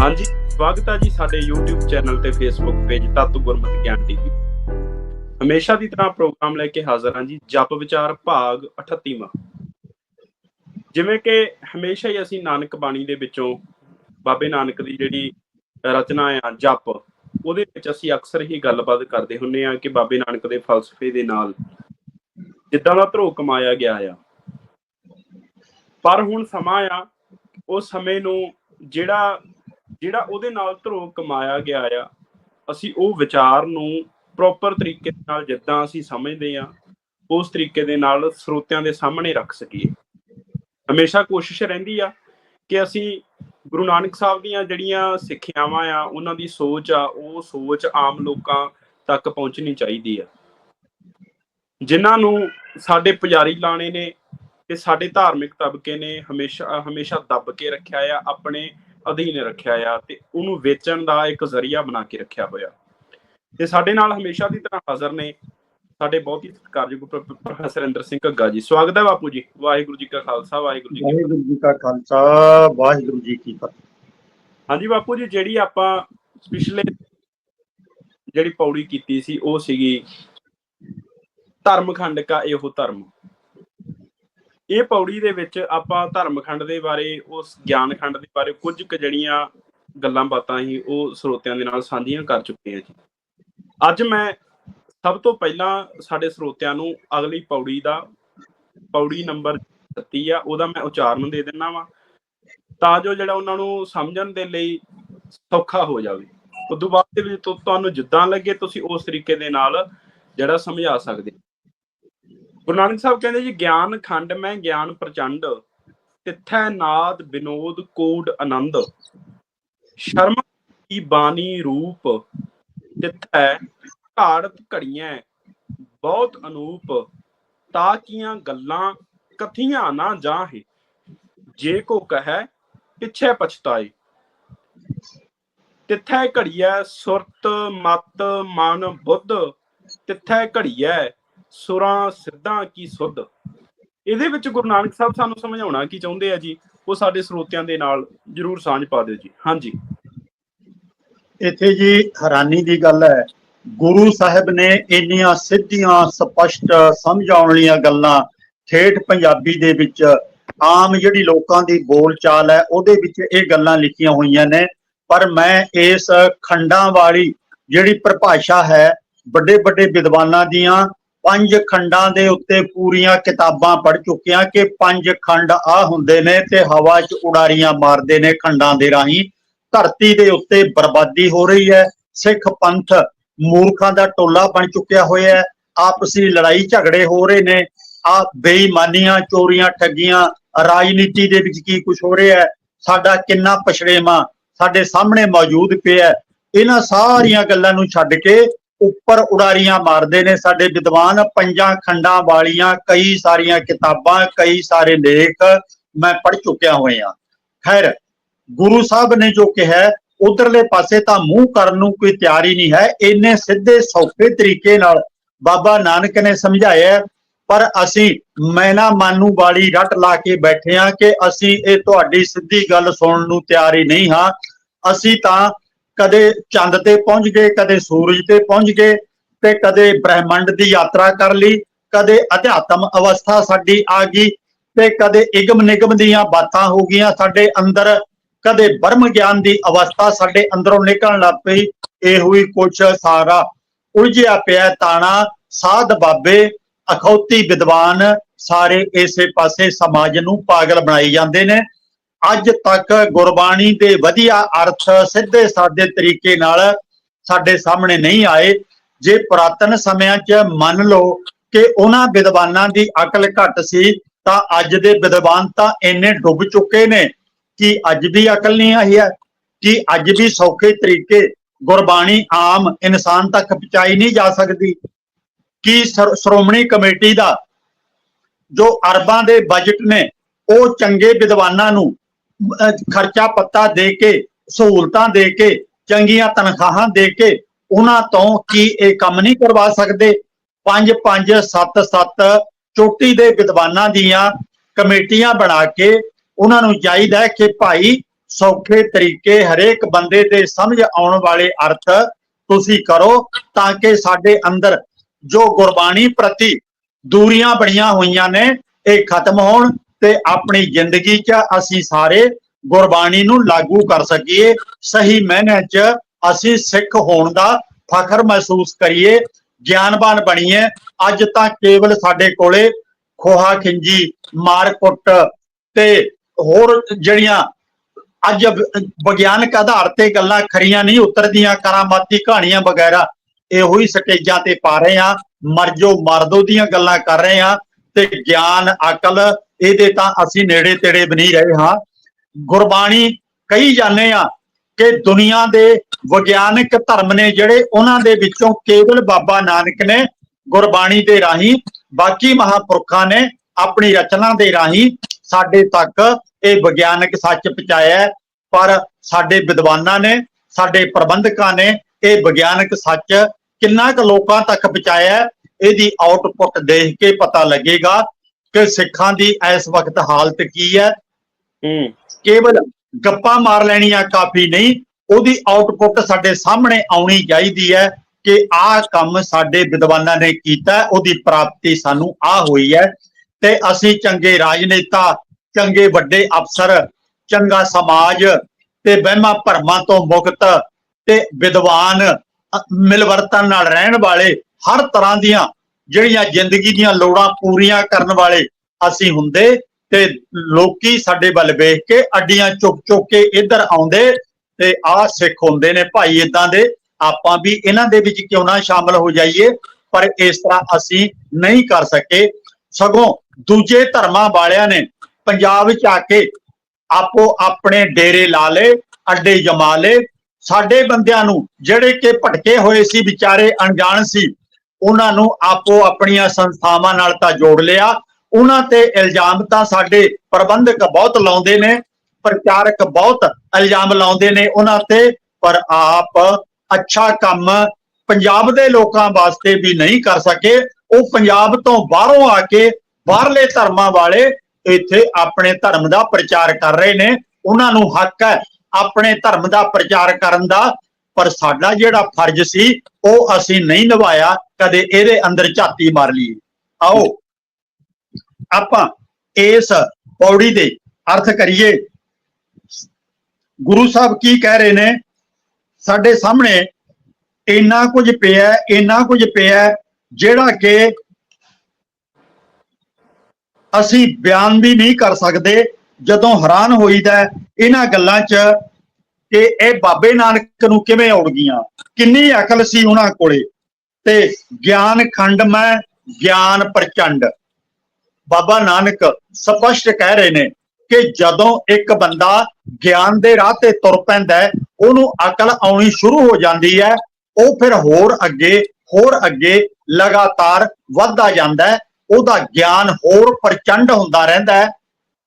ਹਾਂਜੀ, ਸਵਾਗਤ ਹੈ ਜੀ ਸਾਡੇ YouTube ਚੈਨਲ ਤੇ Facebook ਪੇਜ ਤਤ ਗੁਰਮਤਿ ਗਿਆਨ ਟੀਵੀ। ਹਮੇਸ਼ਾ ਦੀ ਤਰ੍ਹਾਂ ਪ੍ਰੋਗਰਾਮ ਲੈ ਕੇ ਹਾਜ਼ਰ ਹਾਂ ਜੀ, ਜਪ ਵਿਚਾਰ ਭਾਗ 38ਵਾਂ ਜਿਵੇਂ ਕਿ ਹਮੇਸ਼ਾ ਹੀ ਅਸੀਂ ਨਾਨਕ ਬਾਣੀ ਦੇ ਵਿੱਚੋਂ ਬਾਬੇ ਨਾਨਕ ਦੀ ਜਿਹੜੀ ਰਚਨਾ ਆ, ਜਪ, ਉਹਦੇ ਵਿੱਚ ਅਸੀਂ ਅਕਸਰ ਹੀ ਗੱਲਬਾਤ ਕਰਦੇ ਹੁੰਨੇ ਆ ਕਿ ਬਾਬੇ ਨਾਨਕ ਦੇ ਫਲਸਫੇ ਦੇ ਨਾਲ ਜਿੱਦਾਂ ਦਾ ਧਰੋ ਕਮਾਇਆ ਗਿਆ ਆ। ਪਰ ਹੁਣ ਸਮਾਂ ਆ, ਉਸ ਸਮੇਂ ਨੂੰ ਜਿਹੜਾ ਜਿਹੜਾ ਉਹਦੇ ਨਾਲ ਧਰੋ ਕਮਾਇਆ ਗਿਆ ਆ, ਅਸੀਂ ਉਹ ਵਿਚਾਰ ਨੂੰ ਪ੍ਰੋਪਰ ਤਰੀਕੇ ਨਾਲ ਜਿੱਦਾਂ ਅਸੀਂ ਸਮਝਦੇ ਆ ਉਸ ਤਰੀਕੇ ਦੇ ਨਾਲ ਸਰੋਤਿਆਂ ਦੇ ਸਾਹਮਣੇ ਰੱਖ ਸਕੀਏ। ਹਮੇਸ਼ਾ ਕੋਸ਼ਿਸ਼ ਰਹਿੰਦੀ ਆ ਕਿ ਅਸੀਂ ਗੁਰੂ ਨਾਨਕ ਸਾਹਿਬ ਦੀਆਂ ਜਿਹੜੀਆਂ ਸਿੱਖਿਆਵਾਂ ਆ, ਉਹਨਾਂ ਦੀ ਸੋਚ ਆ, ਉਹ ਸੋਚ ਆਮ ਲੋਕਾਂ ਤੱਕ ਪਹੁੰਚਣੀ ਚਾਹੀਦੀ ਆ। ਜਿਨ੍ਹਾਂ ਨੂੰ ਸਾਡੇ ਪੁਜਾਰੀ ਲਾਣੇ ਨੇ ਤੇ ਸਾਡੇ ਧਾਰਮਿਕ ਤਬਕੇ ਨੇ ਹਮੇਸ਼ਾ ਹਮੇਸ਼ਾ ਦੱਬ ਕੇ ਰੱਖਿਆ ਆ, ਆਪਣੇ ਅਧੀਨ ਰੱਖਿਆ ਆ ਤੇ ਉਹਨੂੰ ਵੇਚਣ ਦਾ ਇੱਕ ਜ਼ਰੀਆ ਬਣਾ ਕੇ ਰੱਖਿਆ ਹੋਇਆ। ਤੇ ਸਾਡੇ ਨਾਲ ਹਮੇਸ਼ਾ ਦੀ ਤਰ੍ਹਾਂ ਹਾਜ਼ਰ ਨੇ। ਸਾਡੇ ਬਹੁਤ ਹੀ ਸਤਿਕਾਰਯੋਗ ਪ੍ਰੋ- ਪ੍ਰੋਫੈਸਰ ਇੰਦਰ ਸਿੰਘ ਘੱਗਾ ਜੀ। ਸਵਾਗਤ ਹੈ ਬਾਪੂ ਜੀ। ਵਾਹਿਗੁਰੂ ਜੀ ਕਾ ਖਾਲਸਾ ਵਾਹਿਗੁਰੂ ਜੀ ਕੀ ਫਤਿਹ। ਵਾਹਿਗੁਰੂ ਜੀ ਕਾ ਖਾਲਸਾ ਵਾਹਿਗੁਰੂ ਜੀ ਕੀ ਫਤਿਹ। ਹਾਂਜੀ ਬਾਪੂ ਜੀ ਜਿਹੜੀ ਆਪਾਂ ਪਿਛਲੇ ਜਿਹੜੀ ਪੌੜੀ ਕੀਤੀ ਸੀ ਉਹ ਸੀਗੀ ਧਰਮ ਖੰਡ ਕਾ ਇਹੋ ਧਰਮ। ਇਹ ਪੌੜੀ ਦੇ ਵਿੱਚ ਆਪਾਂ ਧਰਮ ਖੰਡ ਦੇ ਬਾਰੇ, ਉਸ ਗਿਆਨ ਖੰਡ ਦੇ ਬਾਰੇ ਕੁਝ ਕੁ ਜਿਹੜੀਆਂ ਗੱਲਾਂ ਬਾਤਾਂ ਹੀ ਉਹ ਸਰੋਤਿਆਂ ਦੇ ਨਾਲ ਸਾਂਝੀਆਂ ਕਰ ਚੁੱਕੇ ਹਾਂ ਜੀ। ਅੱਜ ਮੈਂ ਸਭ ਤੋਂ ਪਹਿਲਾਂ ਸਾਡੇ ਸਰੋਤਿਆਂ ਨੂੰ ਅਗਲੀ ਪੌੜੀ ਦਾ, ਪੌੜੀ ਨੰਬਰ 36 ਆ, ਉਹਦਾ ਮੈਂ ਉਚਾਰਨ ਦੇ ਦਿੰਨਾ ਵਾਂ ਤਾਂ ਜੋ ਜਿਹੜਾ ਉਹਨਾਂ ਨੂੰ ਸਮਝਣ ਦੇ ਲਈ ਸੌਖਾ ਹੋ ਜਾਵੇ। ਉਦੋਂ ਬਾਅਦ ਦੇ ਵਿੱਚ ਤੁਹਾਨੂੰ ਜਿੱਦਾਂ ਲੱਗੇ, ਤੁਸੀਂ ਉਸ ਤਰੀਕੇ ਦੇ ਨਾਲ ਜਿਹੜਾ ਸਮਝਾ ਸਕਦੇ ਗੁਰੂ ਨਾਨਕ ਸਾਹਿਬ ਕਹਿੰਦੇ ਜੀ, ਗਿਆਨ ਖੰਡ ਮੈਂ, ਗਿਆਨ ਪ੍ਰਚੰਡ, ਤਿੱਥੈ ਨਾਦ ਬਿਨੋਦ ਕੋਡ ਆਨੰਦ। ਸ਼ਰਮ ਕੀ ਬਾਣੀ ਰੂਪ, ਤਿੱਥੈ ਘਾੜਤ ਘੜੀਆਂ ਬਹੁਤ ਅਨੂਪ ਤਾਕੀਆਂ ਗੱਲਾਂ ਕਥੀਆਂ ਨਾ ਜਾਹੇ, ਜੇ ਕੋ ਕਹੈ ਪਿੱਛੇ ਪਛਤਾਏ। ਤਿੱਥੈ ਘੜੀਐ ਸੁਰਤ, ਮਤ, ਮਨ, ਬੁੱਧ, ਤਿੱਥੈ ਘੜੀਐ ਸੁਰਾਂ ਸਿੱਧਾਂ ਕੀ ਸੁੱਧ? ਇਹਦੇ ਵਿੱਚ ਗੁਰੂ ਨਾਨਕ ਸਾਹਿਬ ਸਾਨੂੰ ਸਮਝਾਉਣਾ ਕੀ ਚਾਹੁੰਦੇ ਆ ਜੀ? ਉਹ ਸਾਡੇ ਸਰੋਤਿਆਂ ਦੇ ਨਾਲ ਜਰੂਰ ਸਾਂਝ ਪਾ ਦਿਓ ਜੀ। ਹਾਂਜੀ। ਇੱਥੇ ਜੀ ਹੈਰਾਨੀ ਦੀ ਗੱਲ ਹੈ, ਗੁਰੂ ਸਾਹਿਬ ਨੇ ਇੰਨੀਆਂ ਸਿੱਧੀਆਂ, ਸਪਸ਼ਟ, ਸਮਝਾਉਣ ਵਾਲੀਆਂ ਗੱਲਾਂ ਠੇਠ ਪੰਜਾਬੀ ਦੇ ਵਿੱਚ ਆਮ ਜਿਹੜੀ ਲੋਕਾਂ ਦੀ ਬੋਲਚਾਲ ਹੈ, ਉਹਦੇ ਵਿੱਚ ਇਹ ਗੱਲਾਂ ਲਿਖੀਆਂ ਹੋਈਆਂ ਨੇ। ਪਰ ਮੈਂ ਇਸ ਖੰਡਾਂ ਵਾਲੀ ਜਿਹੜੀ ਪਰਿਭਾਸ਼ਾ ਹੈ ਵੱਡੇ ਵੱਡੇ ਵਿਦਵਾਨਾਂ ਦੀਆਂ ਪੰਜ ਖੰਡਾਂ ਦੇ ਉੱਤੇ ਪੂਰੀਆਂ ਕਿਤਾਬਾਂ ਪੜ੍ਹ ਚੁੱਕਿਆ ਕਿ ਪੰਜ ਖੰਡ ਆ ਹੁੰਦੇ ਨੇ ਤੇ ਹਵਾ 'ਚ ਉਡਾਰੀਆਂ ਮਾਰਦੇ ਨੇ ਖੰਡਾਂ ਦੇ ਰਾਹੀਂ। ਧਰਤੀ ਦੇ ਉੱਤੇ ਬਰਬਾਦੀ ਹੋ ਰਹੀ ਹੈ। ਸਿੱਖ ਪੰਥ ਮੂਰਖਾਂ ਦਾ ਟੋਲਾ ਬਣ ਚੁੱਕਿਆ ਹੋਇਆ ਹੈ। ਆਪਸੀ ਲੜਾਈ ਝਗੜੇ ਹੋ ਰਹੇ ਨੇ। ਆ ਬੇਈਮਾਨੀਆਂ ਚੋਰੀਆਂ ਠੱਗੀਆਂ ਰਾਜਨੀਤੀ ਦੇ ਵਿੱਚ ਕੀ ਕੁਝ ਹੋ ਰਿਹਾ ਹੈ? ਸਾਡਾ ਕਿੰਨਾ ਪਛੜੇਵਾ ਸਾਡੇ ਸਾਹਮਣੇ ਮੌਜੂਦ ਪਿਆ ਇਹਨਾਂ ਸਾਰੀਆਂ ਗੱਲਾਂ ਨੂੰ ਛੱਡ ਕੇ ਉੱਪਰ ਉਡਾਰੀਆਂ ਮਾਰਦੇ ਨੇ ਸਾਡੇ ਵਿਦਵਾਨ, ਪੰਜਾਂ ਖੰਡਾਂ ਵਾਲੀਆਂ, ਕਈ ਸਾਰੀਆਂ ਕਿਤਾਬਾਂ, ਕਈ ਸਾਰੇ ਲੇਖ ਮੈਂ ਪੜ੍ਹ ਚੁੱਕਿਆ ਹੋਇਆ। ਖੈਰ, ਗੁਰੂ ਸਾਹਿਬ ਨੇ ਜੋ ਕਿਹਾ, ਉਧਰਲੇ ਪਾਸੇ ਤਾਂ ਮੂੰਹ ਕਰਨ ਨੂੰ ਕੋਈ ਤਿਆਰ ਹੀ ਨਹੀਂ ਹੈ ਇੰਨੇ ਸਿੱਧੇ ਸੌਖੇ ਤਰੀਕੇ ਨਾਲ ਬਾਬਾ ਨਾਨਕ ਨੇ ਸਮਝਾਇਆ, ਪਰ ਅਸੀਂ ਮੈਨਾ ਮਾਨੂ ਵਾਲੀ ਰੱਟ ਲਾ ਕੇ ਬੈਠੇ ਹਾਂ ਕਿ ਅਸੀਂ ਇਹ ਤੁਹਾਡੀ ਸਿੱਧੀ ਗੱਲ ਸੁਣਨ ਨੂੰ ਤਿਆਰ ਹੀ ਨਹੀਂ ਹਾਂ। ਅਸੀਂ ਤਾਂ ਕਦੇ ਚੰਦ ਤੇ ਪਹੁੰਚ ਗਏ, ਕਦੇ ਸੂਰਜ ਤੇ ਪਹੁੰਚ ਗਏ ਤੇ ਕਦੇ ਬ੍ਰਹਿਮੰਡ ਦੀ ਯਾਤਰਾ ਕਰ ਲਈ, ਕਦੇ ਅਧਿਆਤਮ ਅਵਸਥਾ ਸਾਡੀ ਆ ਗਈ ਤੇ ਕਦੇ ਇਗਮ ਨਿਗਮ ਦੀਆਂ ਬਾਤਾਂ ਹੋ ਗਈਆਂ ਸਾਡੇ ਅੰਦਰ, ਕਦੇ ਬਰਮ ਗਿਆਨ ਦੀ ਅਵਸਥਾ ਸਾਡੇ ਅੰਦਰੋਂ ਨਿਕਲਣ ਲੱਗ ਪਈ, ਇਹ ਹੋਈ ਕੁਛ ਸਾਰਾ ਉਲਝਿਆ ਪਿਆ ਤਾਣਾ, ਸਾਧ ਬਾਬੇ, ਅਖੌਤੀ ਵਿਦਵਾਨ ਸਾਰੇ ਇਸੇ ਪਾਸੇ ਸਮਾਜ ਨੂੰ ਪਾਗਲ ਬਣਾਈ ਜਾਂਦੇ ਨੇ। ਅੱਜ ਤੱਕ ਗੁਰਬਾਣੀ ਦੇ ਵਧੀਆ ਅਰਥ ਸਿੱਧੇ ਸਾਦੇ ਤਰੀਕੇ ਨਾਲ ਸਾਡੇ ਸਾਹਮਣੇ ਨਹੀਂ ਆਏ। ਜੇ ਪੁਰਾਤਨ ਸਮਿਆਂ 'ਚ ਮੰਨ ਲਓ ਕਿ ਉਹਨਾਂ ਵਿਦਵਾਨਾਂ ਦੀ ਅਕਲ ਘੱਟ ਸੀ, ਤਾਂ ਅੱਜ ਦੇ ਵਿਦਵਾਨ ਤਾਂ ਇੰਨੇ ਡੁੱਬ ਚੁੱਕੇ ਨੇ ਕਿ ਅੱਜ ਵੀ ਅਕਲ ਨਹੀਂ ਆਈ ਹੈ, ਕਿ ਅੱਜ ਵੀ ਸੌਖੇ ਤਰੀਕੇ ਗੁਰਬਾਣੀ ਆਮ ਇਨਸਾਨ ਤੱਕ ਪਹੁੰਚਾਈ ਨਹੀਂ ਜਾ ਸਕਦੀ। ਕਿ ਸ਼ਰ- ਸ਼੍ਰੋਮਣੀ ਕਮੇਟੀ ਦਾ ਜੋ ਅਰਬਾਂ ਦੇ ਬਜਟ ਨੇ, ਉਹ ਚੰਗੇ ਵਿਦਵਾਨਾਂ ਨੂੰ ਖਰਚਾ ਪੱਤਾ ਦੇ ਕੇ, ਸਹੂਲਤਾਂ ਦੇ ਕੇ, ਚੰਗੀਆਂ ਤਨਖਾਹਾਂ ਦੇ ਕੇ ਉਹਨਾਂ ਤੋਂ ਕੀ ਇਹ ਕੰਮ ਨਹੀਂ ਕਰਵਾ ਸਕਦੇ? 5 5 7 7 ਚੋਟੀ ਦੇ ਵਿਦਵਾਨਾਂ ਦੀਆਂ ਕਮੇਟੀਆਂ ਬਣਾ ਕੇ ਉਹਨਾਂ ਨੂੰ ਚਾਹੀਦਾ ਹੈ ਕਿ ਭਾਈ ਸੌਖੇ ਤਰੀਕੇ ਹਰੇਕ ਬੰਦੇ ਦੇ ਸਮਝ ਆਉਣ ਵਾਲੇ ਅਰਥ ਤੁਸੀਂ ਕਰੋ ਤਾਂ ਕਿ ਸਾਡੇ ਅੰਦਰ ਜੋ ਗੁਰਬਾਣੀ ਪ੍ਰਤੀ ਦੂਰੀਆਂ ਬਣੀਆਂ ਹੋਈਆਂ ਨੇ, ਇਹ ਖਤਮ ਹੋਣ। ਤੇ ਆਪਣੀ ਜ਼ਿੰਦਗੀ 'ਚ ਅਸੀਂ ਸਾਰੇ ਗੁਰਬਾਣੀ ਨੂੰ ਲਾਗੂ ਕਰ ਸਕੀਏ, ਸਹੀ ਮਹਿਨੇ 'ਚ ਅਸੀਂ ਸਿੱਖ ਹੋਣ ਦਾ ਫਖਰ ਮਹਿਸੂਸ ਕਰੀਏ, ਗਿਆਨਵਾਨ ਬਣੀਏ। ਅੱਜ ਤਾਂ ਕੇਵਲ ਸਾਡੇ ਕੋਲੇ ਖੋਹਾ ਖਿੰਜੀ, ਮਾਰ ਕੁੱਟ ਤੇ ਹੋਰ ਜਿਹੜੀਆਂ ਅੱਜ ਵਿਗਿਆਨਕ ਆਧਾਰ ਤੇ ਗੱਲਾਂ ਖਰੀਆਂ ਨਹੀਂ, ਉਤਰਦੀਆਂ ਕਰਾਮਾਤੀ ਕਹਾਣੀਆਂ ਵਗੈਰਾ, ਇਹੋ ਹੀ ਸਟੇਜਾਂ ਤੇ ਪਾ ਰਹੇ ਆ ਮਰਜੋ ਮਰਦੋ ਦੀਆਂ ਗੱਲਾਂ ਕਰ ਰਹੇ ਆ ਤੇ ਗਿਆਨ, ਅਕਲ ਇਹਦੇ ਤਾਂ ਅਸੀਂ ਨੇੜੇ ਤੇੜੇ ਵੀ ਨਹੀਂ ਰਹੇ ਹਾਂ। ਗੁਰਬਾਣੀ ਕਹੀ ਜਾਂਦੇ ਆ ਕਿ ਦੁਨੀਆ ਦੇ ਵਿਗਿਆਨਕ ਧਰਮ ਨੇ ਜਿਹੜੇ ਉਹਨਾਂ ਦੇ ਵਿੱਚੋਂ ਕੇਵਲ ਬਾਬਾ ਨਾਨਕ ਨੇ ਗੁਰਬਾਣੀ ਦੇ ਰਾਹੀਂ, ਬਾਕੀ ਮਹਾਪੁਰਖਾਂ ਨੇ ਆਪਣੀ ਰਚਨਾ ਦੇ ਰਾਹੀਂ ਸਾਡੇ ਤੱਕ ਇਹ ਵਿਗਿਆਨਕ ਸੱਚ ਪਹੁੰਚਾਇਆ ਪਰ ਸਾਡੇ ਵਿਦਵਾਨਾਂ ਨੇ, ਸਾਡੇ ਪ੍ਰਬੰਧਕਾਂ ਨੇ ਇਹ ਵਿਗਿਆਨਕ ਸੱਚ ਕਿੰਨਾ ਕੁ ਲੋਕਾਂ ਤੱਕ ਪਹੁੰਚਾਇਆ ਇਹਦੀ ਆਊਟਪੁੱਟ ਦੇਖ ਕੇ ਪਤਾ ਲੱਗੇਗਾ। ਕਿ ਸਿੱਖਾਂ ਦੀ ਇਸ ਵਕਤ ਹਾਲਤ ਕੀ ਹੈ? ਹੂੰ। ਕੇਵਲ ਗੱਪਾਂ ਮਾਰ ਲੈਣੀਆਂ ਕਾਫੀ ਨਹੀਂ ਉਹਦੀ ਆਊਟਪੁੱਟ ਸਾਡੇ ਸਾਹਮਣੇ ਆਉਣੀ ਚਾਹੀਦੀ ਹੈ ਕਿ ਆਹ ਕੰਮ ਸਾਡੇ ਵਿਦਵਾਨਾਂ ਨੇ ਕੀਤਾ ਉਹਦੀ ਪ੍ਰਾਪਤੀ ਸਾਨੂੰ ਆ ਹੋਈ ਹੈ ਤੇ ਅਸੀਂ ਚੰਗੇ ਰਾਜਨੇਤਾ ਚੰਗੇ ਵੱਡੇ ਅਫਸਰ ਚੰਗਾ ਸਮਾਜ ਤੇ ਵਹਿਮਾਂ ਭਰਮਾਂ ਤੋਂ ਮੁਕਤ ਤੇ ਵਿਦਵਾਨ ਮਿਲਵਰਤਨ ਨਾਲ ਰਹਿਣ ਵਾਲੇ ਹਰ ਤਰ੍ਹਾਂ ਦੀਆਂ ਜਿਹੜੀਆਂ ਜ਼ਿੰਦਗੀ ਦੀਆਂ ਲੋੜਾਂ ਪੂਰੀਆਂ ਕਰਨ ਵਾਲੇ ਅਸੀਂ ਹੁੰਦੇ ਤੇ ਲੋਕੀ ਸਾਡੇ ਵੱਲ ਵੇਖ ਕੇ ਅੱਡੀਆਂ ਚੁੱਕ ਚੁੱਕ ਕੇ ਇੱਧਰ ਆਉਂਦੇ ਤੇ ਆਹ ਸਿੱਖ ਹੁੰਦੇ ਨੇ ਭਾਈ ਇਦਾਂ ਦੇ। ਆਪਾਂ ਵੀ ਇਹਨਾਂ ਦੇ ਵਿੱਚ ਕਿਉਂ ਨਾ ਸ਼ਾਮਲ ਹੋ ਜਾਈਏ, ਪਰ ਇਸ ਤਰ੍ਹਾਂ ਅਸੀਂ ਨਹੀਂ ਕਰ ਸਕੇ। ਸਗੋਂ ਦੂਜੇ ਧਰਮਾਂ ਵਾਲਿਆਂ ਨੇ ਪੰਜਾਬ ਵਿੱਚ ਆ ਕੇ ਆਪੋ ਆਪਣੇ ਡੇਰੇ ਲਾ ਲਏ, ਅੱਡੇ ਜਮਾ ਲਏ। ਸਾਡੇ ਬੰਦਿਆਂ ਨੂੰ ਜਿਹੜੇ ਕਿ ਭਟਕੇ ਹੋਏ ਸੀ, ਵਿਚਾਰੇ ਅਣਜਾਣ ਸੀ ਉਹਨਾਂ ਨੂੰ ਆਪੋ ਆਪਣੀਆਂ ਸੰਸਥਾਵਾਂ ਨਾਲ ਤਾਂ ਜੋੜ ਲਿਆ। ਉਹਨਾਂ ਤੇ ਇਲਜ਼ਾਮ ਤਾਂ ਸਾਡੇ ਪ੍ਰਬੰਧਕ ਬਹੁਤ ਲਾਉਂਦੇ ਨੇ, ਪ੍ਰਚਾਰਕ ਬਹੁਤ ਇਲਜ਼ਾਮ ਲਾਉਂਦੇ ਨੇ ਉਹਨਾਂ ਤੇ, ਪਰ ਆਪ ਅੱਛਾ ਕੰਮ ਪੰਜਾਬ ਦੇ ਲੋਕਾਂ ਵਾਸਤੇ ਵੀ ਨਹੀਂ ਕਰ ਸਕੇ। ਉਹ ਪੰਜਾਬ ਤੋਂ ਬਾਹਰੋਂ ਆ ਕੇ ਬਾਹਰਲੇ ਧਰਮਾਂ ਵਾਲੇ ਇੱਥੇ ਆਪਣੇ ਧਰਮ ਦਾ ਪ੍ਰਚਾਰ ਕਰ ਰਹੇ ਨੇ। ਉਹਨਾਂ ਨੂੰ ਹੱਕ ਹੈ ਆਪਣੇ ਧਰਮ ਦਾ ਪ੍ਰਚਾਰ ਕਰਨ ਦਾ, ਪਰ ਸਾਡਾ ਜਿਹੜਾ ਫਰਜ਼ ਸੀ, ਉਹ ਅਸੀਂ ਨਹੀਂ ਨਿਭਾਇਆ। ਕਦੇ ਇਹਦੇ ਅੰਦਰ ਝਾਤੀ ਮਾਰ ਲਈਏ ਆਓ, ਆਪਾਂ ਇਸ ਪੌੜੀ ਦੇ ਅਰਥ ਕਰੀਏ। ਗੁਰੂ ਸਾਹਿਬ ਕੀ ਕਹਿ ਰਹੇ ਨੇ? ਸਾਡੇ ਸਾਹਮਣੇ ਇੰਨਾ ਕੁਝ ਪਿਆ ਇੰਨਾ ਕੁਝ ਪਿਆ ਜਿਹੜਾ ਕਿ ਅਸੀਂ ਬਿਆਨ ਵੀ ਨਹੀਂ ਕਰ ਸਕਦੇ, ਜਦੋਂ ਹੈਰਾਨ ਹੋਈਦਾ ਇਹਨਾਂ ਗੱਲਾਂ 'ਚ ਕਿ ਇਹ ਬਾਬੇ ਨਾਨਕ ਨੂੰ ਕਿਵੇਂ ਉੜ ਗਈਆਂ ਕਿੰਨੀ ਅਕਲ ਸੀ ਉਹਨਾਂ ਕੋਲੇ? ਤੇ ਗਿਆਨ ਖੰਡ ਮੈਂ, ਗਿਆਨ ਪ੍ਰਚੰਡ। ਬਾਬਾ ਨਾਨਕ ਸਪਸ਼ਟ ਕਹਿ ਰਹੇ ਨੇ ਕਿ ਜਦੋਂ ਇੱਕ ਬੰਦਾ ਗਿਆਨ ਦੇ ਰਾਹ ਤੇ ਤੁਰ ਪੈਂਦਾ ਹੈ, ਉਹਨੂੰ ਅਕਲ ਆਉਣੀ ਸ਼ੁਰੂ ਹੋ ਜਾਂਦੀ ਹੈ, ਉਹ ਫਿਰ ਹੋਰ ਅੱਗੇ ਹੋਰ ਅੱਗੇ ਲਗਾਤਾਰ ਵੱਧਦਾ ਜਾਂਦਾ ਹੈ, ਉਹਦਾ ਗਿਆਨ ਹੋਰ ਪ੍ਰਚੰਡ ਹੁੰਦਾ ਰਹਿੰਦਾ ਹੈ।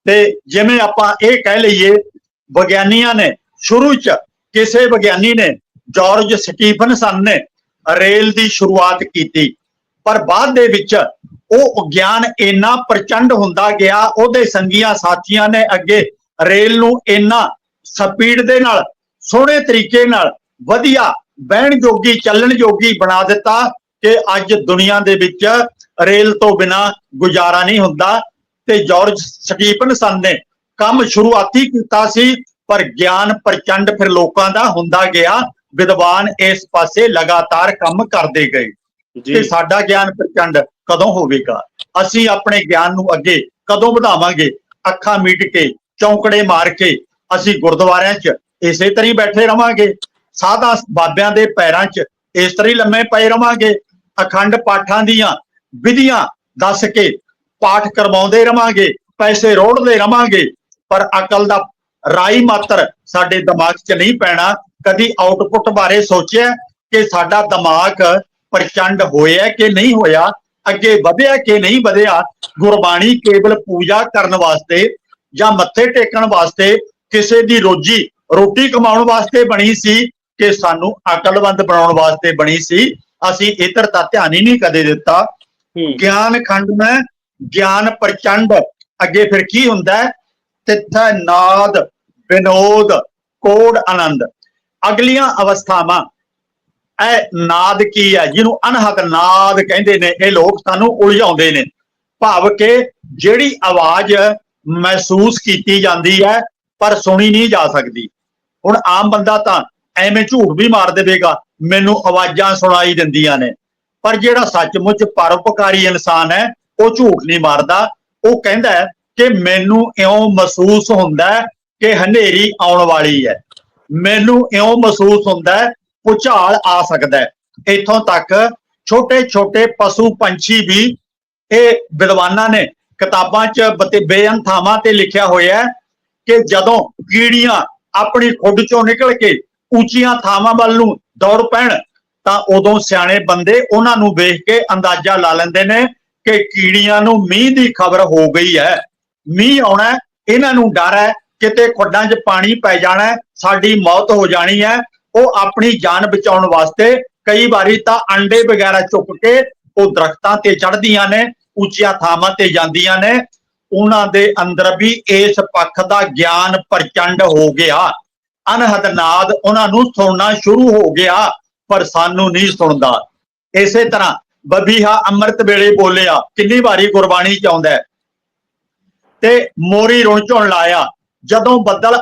ਤੇ ਜਿਵੇਂ ਆਪਾਂ ਇਹ ਕਹਿ ਲਈਏ, ਵਿਗਿਆਨੀਆਂ ਨੇ ਸ਼ੁਰੂ ਚ ਕਿਸੇ ਵਿਗਿਆਨੀ ਨੇ, ਜਾਰਜ ਸਟੀਫਨਸਨ ਨੇ ਰੇਲ ਦੀ ਸ਼ੁਰੂਆਤ ਕੀਤੀ। ਪਰ ਬਾਅਦ ਦੇ ਵਿੱਚ ਉਹ ਗਿਆਨ ਇੰਨਾ ਪ੍ਰਚੰਡ ਹੁੰਦਾ ਗਿਆ, ਉਹਦੇ ਸੰਗੀਆਂ ਸਾਥੀਆਂ ਨੇ ਅੱਗੇ ਰੇਲ ਨੂੰ ਇੰਨਾ ਸਪੀਡ ਦੇ ਨਾਲ, ਸੋਹਣੇ ਤਰੀਕੇ ਨਾਲ ਵਧੀਆ ਬਹਿਣ ਜੋਗੀ, ਚੱਲਣ ਜੋਗੀ ਬਣਾ ਦਿੱਤਾ ਕਿ ਅੱਜ ਦੁਨੀਆ ਦੇ ਵਿੱਚ ਰੇਲ ਤੋਂ ਬਿਨਾ ਗੁਜ਼ਾਰਾ ਨਹੀਂ ਹੁੰਦਾ। ਤੇ ਜਾਰਜ ਸਟੀਫਨਸਨ ਨੇ ਕੰਮ ਸ਼ੁਰੂਆਤੀ ਕੀਤਾ ਸੀ, ਪਰ ਗਿਆਨ ਪ੍ਰਚੰਡ ਫਿਰ ਲੋਕਾਂ ਦਾ ਹੁੰਦਾ ਗਿਆ। ਵਿਦਵਾਨ ਇਸ ਪਾਸੇ ਲਗਾਤਾਰ ਕੰਮ ਕਰਦੇ ਗਏ। ਤੇ ਸਾਡਾ ਗਿਆਨ ਪ੍ਰਚੰਡ ਕਦੋਂ ਹੋਵੇਗਾ? ਅਸੀਂ ਆਪਣੇ ਗਿਆਨ ਨੂੰ ਅੱਗੇ ਕਦੋਂ ਵਧਾਵਾਂਗੇ? ਅੱਖਾਂ ਮੀਟ ਕੇ ਚੌਂਕੜੇ ਮਾਰ ਕੇ ਅਸੀਂ ਗੁਰਦੁਆਰਿਆਂ 'ਚ ਇਸੇ ਤਰ੍ਹਾਂ ਹੀ ਬੈਠੇ ਰਵਾਂਗੇ। ਸਾਦਾ ਬਾਬਿਆਂ ਦੇ ਪੈਰਾਂ 'ਚ ਇਸ ਤਰ੍ਹਾਂ ਹੀ ਲੰਮੇ ਪਏ ਰਵਾਂਗੇ। ਅਖੰਡ ਪਾਠਾਂ ਦੀਆਂ ਵਿਧੀਆਂ ਦੱਸ ਕੇ ਪਾਠ ਕਰਵਾਉਂਦੇ ਰਵਾਂਗੇ ਪੈਸੇ ਰੋੜਦੇ ਰਵਾਂਗੇ। ਪਰ ਅਕਲ ਦਾ ਰਾਈ ਮਾਤਰ ਸਾਡੇ ਦਿਮਾਗ 'ਚ ਨਹੀਂ ਪੈਣਾ। ਕਦੀ ਆਊਟਪੁੱਟ ਬਾਰੇ ਸੋਚਿਆ ਕਿ ਸਾਡਾ ਦਿਮਾਗ ਪ੍ਰਚੰਡ ਹੋਇਆ ਕਿ ਨਹੀਂ ਹੋਇਆ ਅੱਗੇ ਵਧਿਆ ਕਿ ਨਹੀਂ ਵਧਿਆ ਗੁਰਬਾਣੀ ਕੇਵਲ ਪੂਜਾ ਕਰਨ ਵਾਸਤੇ ਜਾਂ ਮੱਥੇ ਟੇਕਣ ਵਾਸਤੇ ਕਿਸੇ ਦੀ ਰੋਜੀ ਰੋਟੀ ਕਮਾਉਣ ਵਾਸਤੇ ਬਣੀ ਸੀ ਕਿ ਸਾਨੂੰ ਅਕਲਵੰਦ ਬਣਾਉਣ ਵਾਸਤੇ ਬਣੀ ਸੀ ਅਸੀਂ ਇਧਰ ਤਾਂ ਧਿਆਨ ਹੀ ਨਹੀਂ ਕਦੇ ਦਿੱਤਾ। ਗਿਆਨ ਖੰਡ ਮੈਂ ਗਿਆਨ ਪ੍ਰਚੰਡ। ਅੱਗੇ ਫਿਰ ਕੀ ਹੁੰਦਾ ਤਿੱਥ ਨਾਦ ਵਿਨੋਦ ਕੋਡ ਆਨੰਦ। ਅਗਲੀਆਂ ਅਵਸਥਾਵਾਂ। ਇਹ ਨਾਦ ਕੀ ਹੈ? ਜਿਹਨੂੰ ਅਨਹਦ ਨਾਦ ਕਹਿੰਦੇ ਨੇ, ਇਹ ਲੋਕ ਸਾਨੂੰ ਉਲਝਾਉਂਦੇ ਨੇ। ਭਾਵ ਕਿ ਜਿਹੜੀ ਆਵਾਜ਼ ਮਹਿਸੂਸ ਕੀਤੀ ਜਾਂਦੀ ਹੈ, ਪਰ ਸੁਣੀ ਨਹੀਂ ਜਾ ਸਕਦੀ। ਹੁਣ ਆਮ ਬੰਦਾ ਤਾਂ ਐਵੇਂ ਝੂਠ ਵੀ ਮਾਰ ਦੇਵੇਗਾ, ਮੈਨੂੰ ਆਵਾਜ਼ਾਂ ਸੁਣਾਈ ਦਿੰਦੀਆਂ ਨੇ। ਪਰ ਜਿਹੜਾ ਸੱਚਮੁੱਚ ਪਰਉਪਕਾਰੀ ਇਨਸਾਨ ਹੈ, ਉਹ ਝੂਠ ਨਹੀਂ ਮਾਰਦਾ। ਉਹ ਕਹਿੰਦਾ ਕਿ ਮੈਨੂੰ ਇਉਂ ਮਹਿਸੂਸ ਹੁੰਦਾ ਕਿ ਹਨੇਰੀ ਆਉਣ ਵਾਲੀ ਹੈ। ਮੈਨੂੰ ਇਉਂ ਮਹਿਸੂਸ ਹੁੰਦਾ ਹੈ, ਭੁਚਾਲ ਆ ਸਕਦਾ ਹੈ। ਇੱਥੋਂ ਤੱਕ ਛੋਟੇ ਛੋਟੇ ਪਸ਼ੂ ਪੰਛੀ ਵੀ ਇਹ ਵਿਦਵਾਨਾਂ ਨੇ ਕਿਤਾਬਾਂ 'ਚ ਬਤੇ ਬੇਅੰਤ ਥਾਵਾਂ ਤੇ ਲਿਖਿਆ ਹੋਇਆ ਕਿ ਜਦੋਂ ਕੀੜੀਆਂ ਆਪਣੀ ਖੁੱਡ 'ਚੋਂ ਨਿਕਲ ਕੇ ਉੱਚੀਆਂ ਥਾਵਾਂ ਵੱਲ ਨੂੰ ਦੌੜ ਪੈਣ, ਤਾਂ ਉਦੋਂ ਸਿਆਣੇ ਬੰਦੇ ਉਹਨਾਂ ਨੂੰ ਵੇਖ ਕੇ ਅੰਦਾਜ਼ਾ ਲਾ ਲੈਂਦੇ ਨੇ ਕਿ ਕੀੜੀਆਂ ਨੂੰ ਮੀਂਹ ਦੀ ਖਬਰ ਹੋ ਗਈ ਹੈ। ਮੀਂਹ ਆਉਣਾ ਇਹਨਾਂ ਨੂੰ ਡਰ ਹੈ, ਕਿਤੇ ਖੁੱਡਾਂ 'ਚ ਪਾਣੀ ਪੈ ਜਾਣਾ ਸਾਡੀ ਮੌਤ ਹੋ ਜਾਣੀ ਹੈ, ਉਹ ਆਪਣੀ ਜਾਨ ਬਚਾਉਣ ਵਾਸਤੇ ਕਈ ਵਾਰੀ ਤਾਂ ਅੰਡੇ ਵਗੈਰਾ ਚੁੱਕ ਕੇ ਉਹ ਦਰਖਤਾਂ ਤੇ ਚੜ੍ਹਦੀਆਂ ਨੇ, ਉੱਚੀਆਂ ਥਾਵਾਂ ਤੇ ਜਾਂਦੀਆਂ ਨੇ, ਉਹਨਾਂ ਦੇ ਅੰਦਰ ਵੀ ਇਸ ਪੱਖ ਦਾ ਗਿਆਨ ਪ੍ਰਚੰਡ ਹੋ ਗਿਆ। ਅਨਹਦ ਨਾਦ ਉਹਨਾਂ ਨੂੰ ਸੁਣਨਾ ਸ਼ੁਰੂ ਹੋ ਗਿਆ, ਪਰ ਸਾਨੂੰ ਨਹੀਂ ਸੁਣਦਾ। ਇਸੇ ਤਰ੍ਹਾਂ ਬਬੀਹਾ ਅੰਮ੍ਰਿਤ ਵੇਲੇ ਬੋਲਿਆ, ਕਿੰਨੀ ਵਾਰੀ ਗੁਰਬਾਣੀ ਚ ਆਉਂਦਾ ਤੇ ਮੋਰੀ ਰੁਣ ਝੁਣ ਲਾਇਆ ਜਦੋਂ ਬੱਦਲ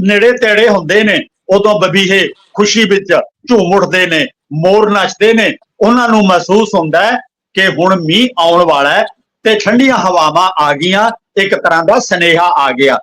ਨੇੜੇ ਤੇੜੇ ਹੁੰਦੇ ਨੇ, ਉਦੋਂ ਬਬੀਹੇ ਖੁਸ਼ੀ ਵਿੱਚ ਝੂਮ ਉੱਠਦੇ ਨੇ, ਮੋਰ ਨੱਚਦੇ ਨੇ। ਉਹਨਾਂ ਨੂੰ ਮਹਿਸੂਸ ਹੁੰਦਾ ਹੈ ਕਿ ਹੁਣ ਮੀਂਹ ਆਉਣ ਵਾਲਾ ਹੈ ਤੇ ਠੰਡੀਆਂ ਹਵਾਵਾਂ ਆ ਗਈਆਂ, ਇੱਕ ਤਰ੍ਹਾਂ ਦਾ ਸਨੇਹਾ ਆ ਗਿਆ।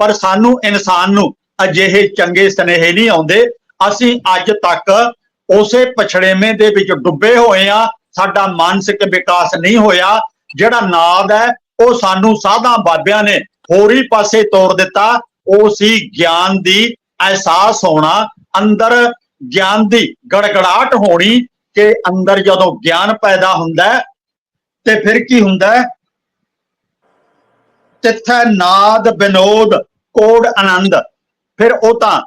ਪਰ ਸਾਨੂੰ ਇਨਸਾਨ ਨੂੰ ਅਜਿਹੇ ਚੰਗੇ ਸਨੇਹੇ ਨਹੀਂ ਆਉਂਦੇ। ਅਸੀਂ ਅੱਜ ਤੱਕ ਉਸੇ ਪਛੜੇਵੇਂ ਦੇ ਵਿੱਚ ਡੁੱਬੇ ਹੋਏ ਆ ਸਾਡਾ ਮਾਨਸਿਕ ਵਿਕਾਸ ਨਹੀਂ ਹੋਇਆ। ਜਿਹੜਾ ਨਾਦ ਹੈ, ਉਹ ਸਾਨੂੰ ਸਾਧਾਂ ਬਾਬਿਆਂ ਨੇ ਹੋਰੀ ਪਾਸੇ ਤੋੜ ਦਿੱਤਾ। ਉਹ ਸੀ ਗਿਆਨ ਦੀ ਅਹਿਸਾਸ ਹੋਣਾ। ਅੰਦਰ ਗਿਆਨ ਦੀ ਗੜਗੜਾਹਟ ਹੋਣੀ ਕਿ ਅੰਦਰ ਜਦੋਂ ਗਿਆਨ ਪੈਦਾ ਹੁੰਦਾ ਤੇ ਫਿਰ ਕੀ ਹੁੰਦਾ ਹੈ? ਤਿੱਥੈ ਨਾਦ ਵਿਨੋਦ ਕੋਡ ਆਨੰਦ। ਫਿਰ ਉਹ ਤਾਂ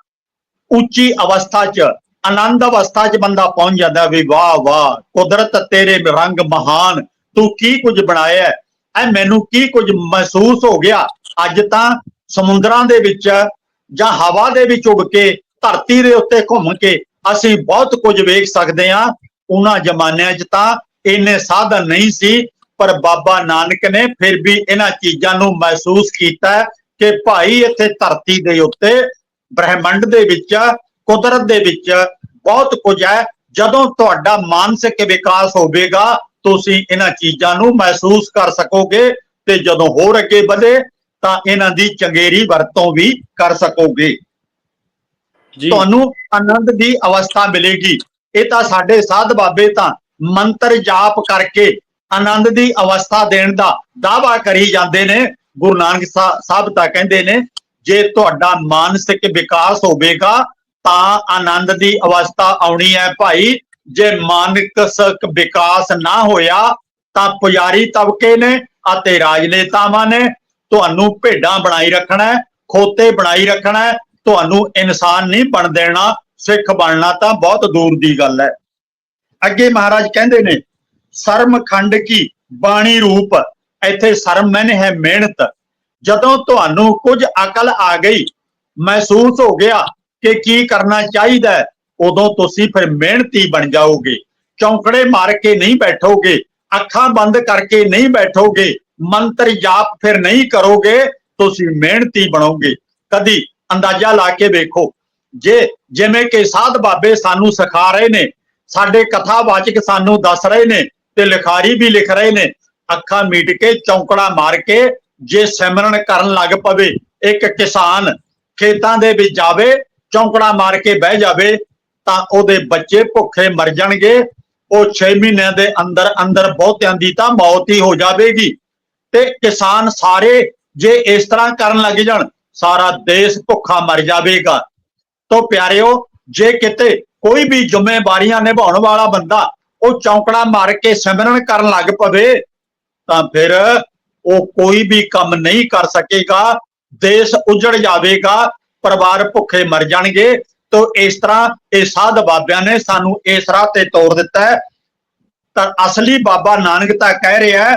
ਉੱਚੀ ਅਵਸਥਾ 'ਚ, ਆਨੰਦ ਅਵਸਥਾ 'ਚ ਬੰਦਾ ਪਹੁੰਚ ਜਾਂਦਾ ਵੀ ਵਾਹ ਵਾਹ, ਕੁਦਰਤ ਤੇਰੇ ਰੰਗ ਮਹਾਨ। ਤੂੰ ਕੀ ਕੁਝ ਬਣਾਇਆ ਹੈ? ਐ ਮੈਨੂੰ ਕੀ ਕੁਝ ਮਹਿਸੂਸ ਹੋ ਗਿਆ? ਅੱਜ ਤਾਂ ਸਮੁੰਦਰਾਂ ਦੇ ਵਿੱਚ ਜਾਂ ਹਵਾ ਦੇ ਵਿੱਚ ਉੱਡ ਕੇ, ਧਰਤੀ ਦੇ ਉੱਤੇ ਘੁੰਮ ਕੇ ਅਸੀਂ ਬਹੁਤ ਕੁਝ ਵੇਖ ਸਕਦੇ ਹਾਂ। ਉਹਨਾਂ ਜ਼ਮਾਨਿਆਂ 'ਚ ਤਾਂ ਇੰਨੇ ਸਾਧਨ ਨਹੀਂ ਸੀ, ਪਰ ਬਾਬਾ ਨਾਨਕ ਨੇ ਫਿਰ ਵੀ ਇਹਨਾਂ ਚੀਜ਼ਾਂ ਨੂੰ ਮਹਿਸੂਸ ਕੀਤਾ ਕਿ ਭਾਈ ਇੱਥੇ ਧਰਤੀ ਦੇ ਉੱਤੇ, ਬ੍ਰਹਿਮੰਡ ਦੇ ਵਿੱਚ, ਕੁਦਰਤ ਦੇ ਵਿੱਚ ਬਹੁਤ ਕੁਝ ਹੈ। ਜਦੋਂ ਤੁਹਾਡਾ ਮਾਨਸਿਕ ਵਿਕਾਸ ਹੋਵੇਗਾ, ਤੁਸੀਂ ਇਹਨਾਂ ਚੀਜ਼ਾਂ ਨੂੰ ਮਹਿਸੂਸ ਕਰ ਸਕੋਗੇ ਤੇ ਜਦੋਂ ਹੋਰ ਅੱਗੇ ਵਧੇ ਤਾਂ ਇਹਨਾਂ ਦੀ ਚੰਗੇਰੀ ਵਰਤੋਂ ਵੀ ਕਰ ਸਕੋਗੇ। ਜੀ। ਤੁਹਾਨੂੰ ਆਨੰਦ ਦੀ ਅਵਸਥਾ ਮਿਲੇਗੀ। ਇਹ ਤਾਂ ਸਾਡੇ ਸਾਧ ਬਾਬੇ ਤਾਂ ਮੰਤਰ ਜਾਪ ਕਰਕੇ ਆਨੰਦ ਦੀ ਅਵਸਥਾ ਦੇਣ ਦਾ ਦਾਵਾ ਕਰੀ ਜਾਂਦੇ ਨੇ। ਗੁਰੂ ਨਾਨਕ ਸਾਹਿਬ ਤਾਂ ਕਹਿੰਦੇ ਨੇ ਜੇ ਤੁਹਾਡਾ ਮਾਨਸਿਕ ਵਿਕਾਸ ਹੋਵੇਗਾ ਤਾਂ ਆਨੰਦ ਦੀ ਅਵਸਥਾ ਆਉਣੀ ਹੈ ਭਾਈ। ਜੇ ਮਾਨਸਿਕ ਵਿਕਾਸ ਨਾ ਹੋਇਆ ਤਾਂ ਪੁਜਾਰੀ ਤਬਕੇ ਨੇ ਅਤੇ ਰਾਜਨੇਤਾਵਾਂ ਨੇ ਤੁਹਾਨੂੰ ਭੇਡਾਂ ਬਣਾਈ ਰੱਖਣਾ ਖੋਤੇ ਬਣਾਈ ਰੱਖਣਾ ਤੁਹਾਨੂੰ ਇਨਸਾਨ ਨਹੀਂ ਬਣ ਦੇਣਾ, ਸਿੱਖ ਬਣਨਾ ਤਾਂ ਬਹੁਤ ਦੂਰ ਦੀ ਗੱਲ ਹੈ। ਅੱਗੇ ਮਹਾਰਾਜ ਕਹਿੰਦੇ ਨੇ, ਸਰਮ ਖੰਡ ਕੀ ਬਾਣੀ ਰੂਪ, ਇੱਥੇ ਸਰਮ ਮੈਨੇ ਹੈ ਮਿਹਨਤ। ਜਦੋਂ ਤੁਹਾਨੂੰ ਕੁਝ ਅਕਲ ਆ ਗਈ, ਮਹਿਸੂਸ ਹੋ ਗਿਆ ਕਿ ਕੀ ਕਰਨਾ ਚਾਹੀਦਾ ਉਦੋਂ ਤੁਸੀਂ ਫਿਰ ਮਿਹਨਤੀ ਬਣ ਜਾਓਗੇ। ਚੌਂਕੜੇ ਮਾਰ ਕੇ ਨਹੀਂ ਬੈਠੋਗੇ, ਅੱਖਾਂ ਬੰਦ ਕਰਕੇ ਨਹੀਂ ਬੈਠੋਗੇ ਮੰਤਰ ਜਾਪ ਫਿਰ ਨਹੀਂ ਕਰੋਗੇ, ਤੁਸੀਂ ਮਿਹਨਤੀ ਬਣੋਗੇ। ਕਦੀ ਅੰਦਾਜ਼ਾ ਲਾ ਕੇ ਵੇਖੋ। ਜੇ, ਜਿਵੇਂ ਕਿ ਸਾਧ ਬਾਬੇ ਸਾਨੂੰ ਸਿਖਾ ਰਹੇ ਨੇ, ਸਾਡੇ ਕਥਾਵਾਚਕ ਸਾਨੂੰ ਦੱਸ ਰਹੇ ਨੇ ਤੇ ਲਿਖਾਰੀ ਵੀ ਲਿਖ ਰਹੇ ਨੇ, ਅੱਖਾਂ ਮੀਟ ਕੇ ਚੌਂਕੜਾ ਮਾਰ ਕੇ ਜੇ ਸਿਮਰਨ ਕਰਨ ਲੱਗ ਪਵੇ, ਇੱਕ ਕਿਸਾਨ ਖੇਤਾਂ ਦੇ ਵਿੱਚ ਜਾਵੇ, ਚੌਂਕੜਾ ਮਾਰ ਕੇ ਬਹਿ ਜਾਵੇ, ਤਾਂ ਉਹਦੇ ਬੱਚੇ ਭੁੱਖੇ ਮਰ ਜਾਣਗੇ, ਉਹ 6 ਮਹੀਨਿਆਂ ਦੇ ਅੰਦਰ ਅੰਦਰ ਬਹੁਤਿਆਂ ਦੀ ਤਾਂ ਮੌਤ ਹੀ ਹੋ ਜਾਵੇਗੀ। ਤੇ ਕਿਸਾਨ ਸਾਰੇ ਜੇ ਇਸ ਤਰ੍ਹਾਂ ਕਰਨ ਲੱਗ ਜਾਣ, ਸਾਰਾ ਦੇਸ਼ ਭੁੱਖਾ ਮਰ ਜਾਵੇਗਾ। ਤੋ ਪਿਆਰਿਓ, ਜੇ ਕਿਤੇ ਕੋਈ ਵੀ ਜ਼ਿੰਮੇਵਾਰੀਆਂ ਨਿਭਾਉਣ ਵਾਲਾ ਬੰਦਾ ਉਹ ਚੌਂਕੜਾ ਮਾਰ ਕੇ ਸਿਮਰਨ ਕਰਨ ਲੱਗ ਪਵੇ, ਤਾਂ ਫਿਰ ਉਹ ਕੋਈ ਵੀ ਕੰਮ ਨਹੀਂ ਕਰ ਸਕੇਗਾ। ਦੇਸ਼ ਉਜੜ ਜਾਵੇਗਾ, ਪਰਿਵਾਰ ਭੁੱਖੇ ਮਰ ਜਾਣਗੇ। ਤੋ ਇਸ ਤਰ੍ਹਾਂ ਇਹ ਸਾਧ ਬਾਬਿਆਂ ਨੇ ਸਾਨੂੰ ਇਸ ਰਾਹ ਤੇ ਤੋਰ ਦਿੱਤਾ ਹੈ। ਤਾਂ ਅਸਲੀ ਬਾਬਾ ਨਾਨਕ ਤਾਂ ਕਹਿ ਰਿਹਾ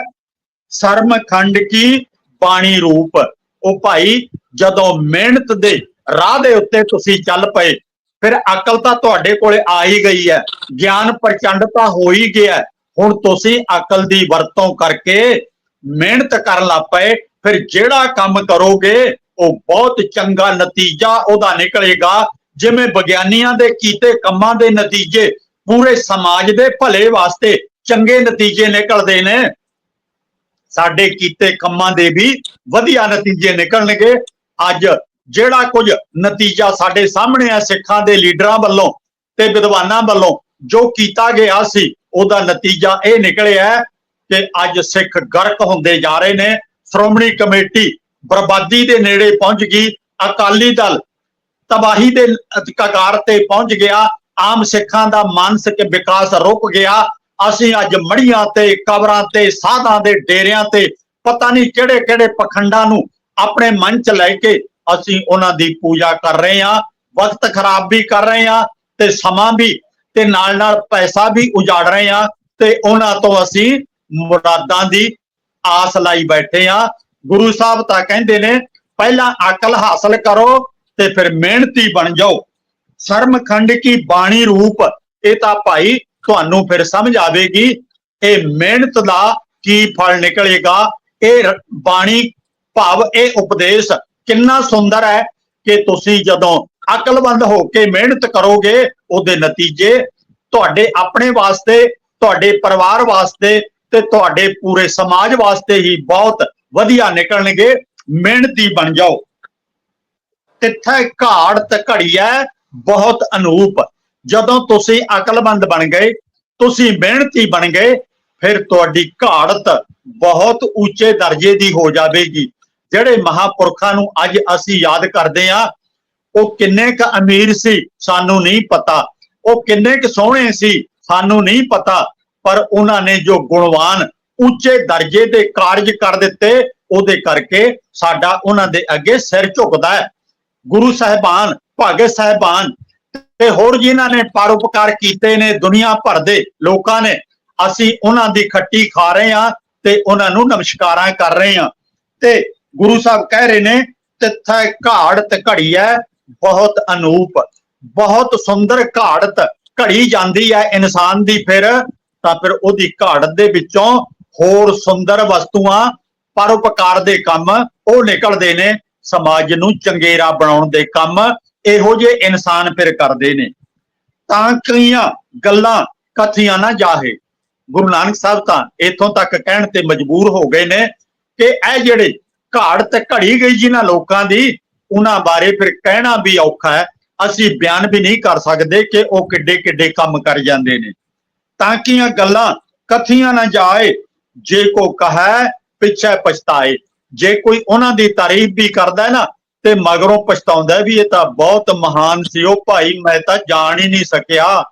ਸਰਮ ਖੰਡ ਕੀ ਬਾਣੀ ਰੂਪ? ਉਹ ਭਾਈ, ਜਦੋਂ ਮਿਹਨਤ ਦੇ ਰਾਹ ਦੇ ਉੱਤੇ ਤੁਸੀਂ ਚੱਲ ਪਏ, ਫਿਰ ਅਕਲ ਤਾਂ ਤੁਹਾਡੇ ਕੋਲੇ ਆ ਹੀ ਗਈ ਹੈ, ਗਿਆਨ ਪ੍ਰਚੰਡ ਤਾਂ ਹੋ ਹੀ ਗਿਆ ਹੁਣ ਤੁਸੀਂ ਅਕਲ ਦੀ ਵਰਤੋਂ ਕਰਕੇ ਮਿਹਨਤ ਕਰਨ ਲੱਗ ਪਏ, ਫਿਰ ਜਿਹੜਾ ਕੰਮ ਕਰੋਗੇ, ਉਹ ਬਹੁਤ ਚੰਗਾ ਨਤੀਜਾ ਉਹਦਾ ਨਿਕਲੇਗਾ। ਜਿਵੇਂ ਵਿਗਿਆਨੀਆਂ ਦੇ ਕੀਤੇ ਕੰਮਾਂ ਦੇ ਨਤੀਜੇ ਪੂਰੇ ਸਮਾਜ ਦੇ ਭਲੇ ਵਾਸਤੇ ਚੰਗੇ ਨਤੀਜੇ ਨਿਕਲਦੇ ਨੇ ਸਾਡੇ ਕੀਤੇ ਕੰਮਾਂ ਦੇ ਵੀ ਵਧੀਆ ਨਤੀਜੇ ਨਿਕਲਣਗੇ। ਅੱਜ ਜਿਹੜਾ ਕੁਝ ਨਤੀਜਾ ਸਾਡੇ ਸਾਹਮਣੇ ਹੈ ਸਿੱਖਾਂ ਦੇ ਲੀਡਰਾਂ ਵੱਲੋਂ ਤੇ ਵਿਦਵਾਨਾਂ ਵੱਲੋਂ ਜੋ ਕੀਤਾ ਗਿਆ ਸੀ, ਉਹਦਾ ਨਤੀਜਾ ਇਹ ਨਿਕਲਿਆ ਕਿ ਅੱਜ ਸਿੱਖ ਗਰਕ ਹੁੰਦੇ ਜਾ ਰਹੇ ਨੇ। ਸ਼੍ਰੋਮਣੀ ਕਮੇਟੀ ਬਰਬਾਦੀ ਦੇ ਨੇੜੇ ਪਹੁੰਚ ਗਈ। ਅਕਾਲੀ ਦਲ ਤਬਾਹੀ ਦੇ ਕਗਾਰ ਤੇ ਪਹੁੰਚ ਗਿਆ। ਆਮ ਸਿੱਖਾਂ ਦਾ ਮਾਨਸਿਕ ਵਿਕਾਸ ਰੁਕ ਗਿਆ। ਅਸੀਂ ਅੱਜ ਮੜੀਆਂ ਤੇ, ਕਬਰਾਂ ਤੇ, ਸਾਧਾਂ ਦੇ ਡੇਰਿਆਂ ਤੇ, ਪਤਾ ਨਹੀਂ ਕਿਹੜੇ ਕਿਹੜੇ ਪਖੰਡਾਂ ਨੂੰ ਆਪਣੇ ਮਨ ਚ ਲੈ ਕੇ ਅਸੀਂ ਉਹਨਾਂ ਦੀ ਪੂਜਾ ਕਰ ਰਹੇ ਹਾਂ, ਵਕਤ ਖਰਾਬ ਵੀ ਕਰ ਰਹੇ ਹਾਂ ਤੇ ਸਮਾਂ ਵੀ ਤੇ ਨਾਲ ਨਾਲ ਪੈਸਾ ਵੀ ਉਜਾੜ ਰਹੇ ਹਾਂ ਤੇ ਉਹਨਾਂ ਤੋਂ ਅਸੀਂ ਮੁਰਾਦਾਂ ਦੀ ਆਸ ਲਾਈ ਬੈਠੇ ਹਾਂ। ਗੁਰੂ ਸਾਹਿਬ ਤਾਂ ਕਹਿੰਦੇ ਨੇ, ਪਹਿਲਾਂ ਅਕਲ ਹਾਸਲ ਕਰੋ ਤੇ ਫਿਰ ਮਿਹਨਤੀ ਬਣ ਜਾਓ। ਸ਼ਰਮਖੰਡ ਕੀ ਬਾਣੀ ਰੂਪ, ਇਹ ਤਾਂ ਭਾਈ ਤੁਹਾਨੂੰ ਫਿਰ ਸਮਝ ਆਵੇਗੀ ਇਹ ਮਿਹਨਤ ਦਾ ਕੀ ਫਲ ਨਿਕਲੇਗਾ। ਇਹ ਬਾਣੀ ਭਾਵ ਇਹ ਉਪਦੇਸ਼ ਕਿੰਨਾ ਸੁੰਦਰ ਹੈ ਕਿ ਤੁਸੀਂ ਜਦੋਂ ਅਕਲਮੰਦ ਹੋ ਕੇ ਮਿਹਨਤ ਕਰੋਗੇ, ਉਹਦੇ ਨਤੀਜੇ ਤੁਹਾਡੇ ਆਪਣੇ ਵਾਸਤੇ, ਤੁਹਾਡੇ ਪਰਿਵਾਰ ਵਾਸਤੇ ਤੇ ਤੁਹਾਡੇ ਪੂਰੇ ਸਮਾਜ ਵਾਸਤੇ ਹੀ ਬਹੁਤ ਵਧੀਆ ਨਿਕਲਣਗੇ। ਮਿਹਨਤੀ ਬਣ ਜਾਓ। ਤਿੱਥੇ ਘਾੜ ਤੇ ਘੜੀਐ ਬਹੁਤ ਅਨੂਪ। ਜਦੋਂ ਤੁਸੀਂ ਅਕਲਮੰਦ ਬਣ ਗਏ, ਤੁਸੀਂ ਮਿਹਨਤੀ ਬਣ ਗਏ, ਫਿਰ ਤੁਹਾਡੀ ਘਾੜਤ ਬਹੁਤ ਉੱਚੇ ਦਰਜੇ ਦੀ ਹੋ ਜਾਵੇਗੀ। ਜਿਹੜੇ ਮਹਾਪੁਰਖਾਂ ਨੂੰ ਅੱਜ ਅਸੀਂ ਯਾਦ ਕਰਦੇ ਆ ਉਹ ਕਿੰਨੇ ਕ ਅਮੀਰ ਸੀ, ਸਾਨੂੰ ਨਹੀਂ ਪਤਾ। ਉਹ ਕਿੰਨੇ ਕ ਸੋਹਣੇ ਸੀ, ਸਾਨੂੰ ਨਹੀਂ ਪਤਾ। ਪਰ ਉਹਨਾਂ ਨੇ ਜੋ ਗੁਣਵਾਨ ਉੱਚੇ ਦਰਜੇ ਦੇ ਕਾਰਜ ਕਰ ਦਿੱਤੇ, ਉਹਦੇ ਕਰਕੇ ਸਾਡਾ ਉਹਨਾਂ ਦੇ ਅੱਗੇ ਸਿਰ ਝੁਕਦਾ ਹੈ। ਗੁਰੂ ਸਾਹਿਬਾਨ ਭਗਤ ਸਾਹਿਬਾਨ ਤੇ ਹੋਰ ਜਿਨ੍ਹਾਂ ਨੇ ਪਰਉਪਕਾਰ ਕੀਤੇ ਨੇ ਦੁਨੀਆ ਭਰ ਦੇ ਲੋਕਾਂ ਨੇ, ਅਸੀਂ ਉਹਨਾਂ ਦੀ ਖੱਟੀ ਖਾ ਰਹੇ ਹਾਂ ਤੇ ਉਹਨਾਂ ਨੂੰ ਨਮਸਕਾਰਾਂ ਕਰ ਰਹੇ ਹਾਂ। ਤੇ ਗੁਰੂ ਸਾਹਿਬ ਕਹਿ ਰਹੇ ਨੇ, ਤਿੱਥੈ ਘਾੜਤ ਘੜੀਐ, ਬਹੁਤ ਅਨੂਪ। ਬਹੁਤ ਸੁੰਦਰ ਘਾੜਤ ਘੜੀ ਜਾਂਦੀ ਹੈ ਇਨਸਾਨ ਦੀ ਫਿਰ, ਤਾਂ ਫਿਰ ਉਹਦੀ ਘਾੜਤ ਦੇ ਵਿੱਚੋਂ ਹੋਰ ਸੁੰਦਰ ਵਸਤੂਆਂ, ਪਰਉਪਕਾਰ ਦੇ ਕੰਮ, ਉਹ ਨਿਕਲਦੇ ਨੇ ਸਮਾਜ ਨੂੰ ਚੰਗੇਰਾ ਬਣਾਉਣ ਦੇ ਕੰਮ ਇਹੋ ਜਿਹੇ ਇਨਸਾਨ ਫਿਰ ਕਰਦੇ ਨੇ। ਤਾਂ ਕਈਆਂ ਗੱਲਾਂ ਕਥੀਆਂ ਨਾ ਜਾਹੇ। ਗੁਰੂ ਨਾਨਕ ਸਾਹਿਬ ਤਾਂ ਇਥੋਂ ਤੱਕ ਕਹਿਣ ਤੇ ਮਜਬੂਰ ਹੋ ਗਏ ਨੇ ਕਿ ਇਹ ਜਿਹੜੇ ਘਾੜ ਤੇ ਘੜੀ ਗਈ ਜਿਨ੍ਹਾਂ ਲੋਕਾਂ ਦੀ, ਉਹਨਾਂ ਬਾਰੇ ਫਿਰ ਕਹਿਣਾ ਵੀ ਔਖਾ ਹੈ। ਅਸੀਂ ਬਿਆਨ ਵੀ ਨਹੀਂ ਕਰ ਸਕਦੇ ਕਿ ਉਹ ਕਿੱਡੇ ਕਿੱਡੇ ਕੰਮ ਕਰ ਜਾਂਦੇ ਨੇ। ਤਾਂ ਕਿ ਇਹ ਗੱਲਾਂ ਕਥੀਆਂ ਨਾ ਜਾਏ, ਜੇ ਕੋ ਕਹੈ ਪਿੱਛੇ ਪਛਤਾਏ। ਜੇ ਕੋਈ ਉਹਨਾਂ ਦੀ ਤਾਰੀਫ ਵੀ ਕਰਦਾ ਹੈ ਨਾ ਤੇ ਮਗਰੋਂ ਪਛਤਾਉਂਦਾ ਵੀ ਇਹ ਤਾਂ ਬਹੁਤ ਮਹਾਨ ਸੀ ਉਹ ਭਾਈ ਮੈਂ ਤਾਂ ਜਾਣ ਹੀ ਨਹੀਂ ਸਕਿਆ।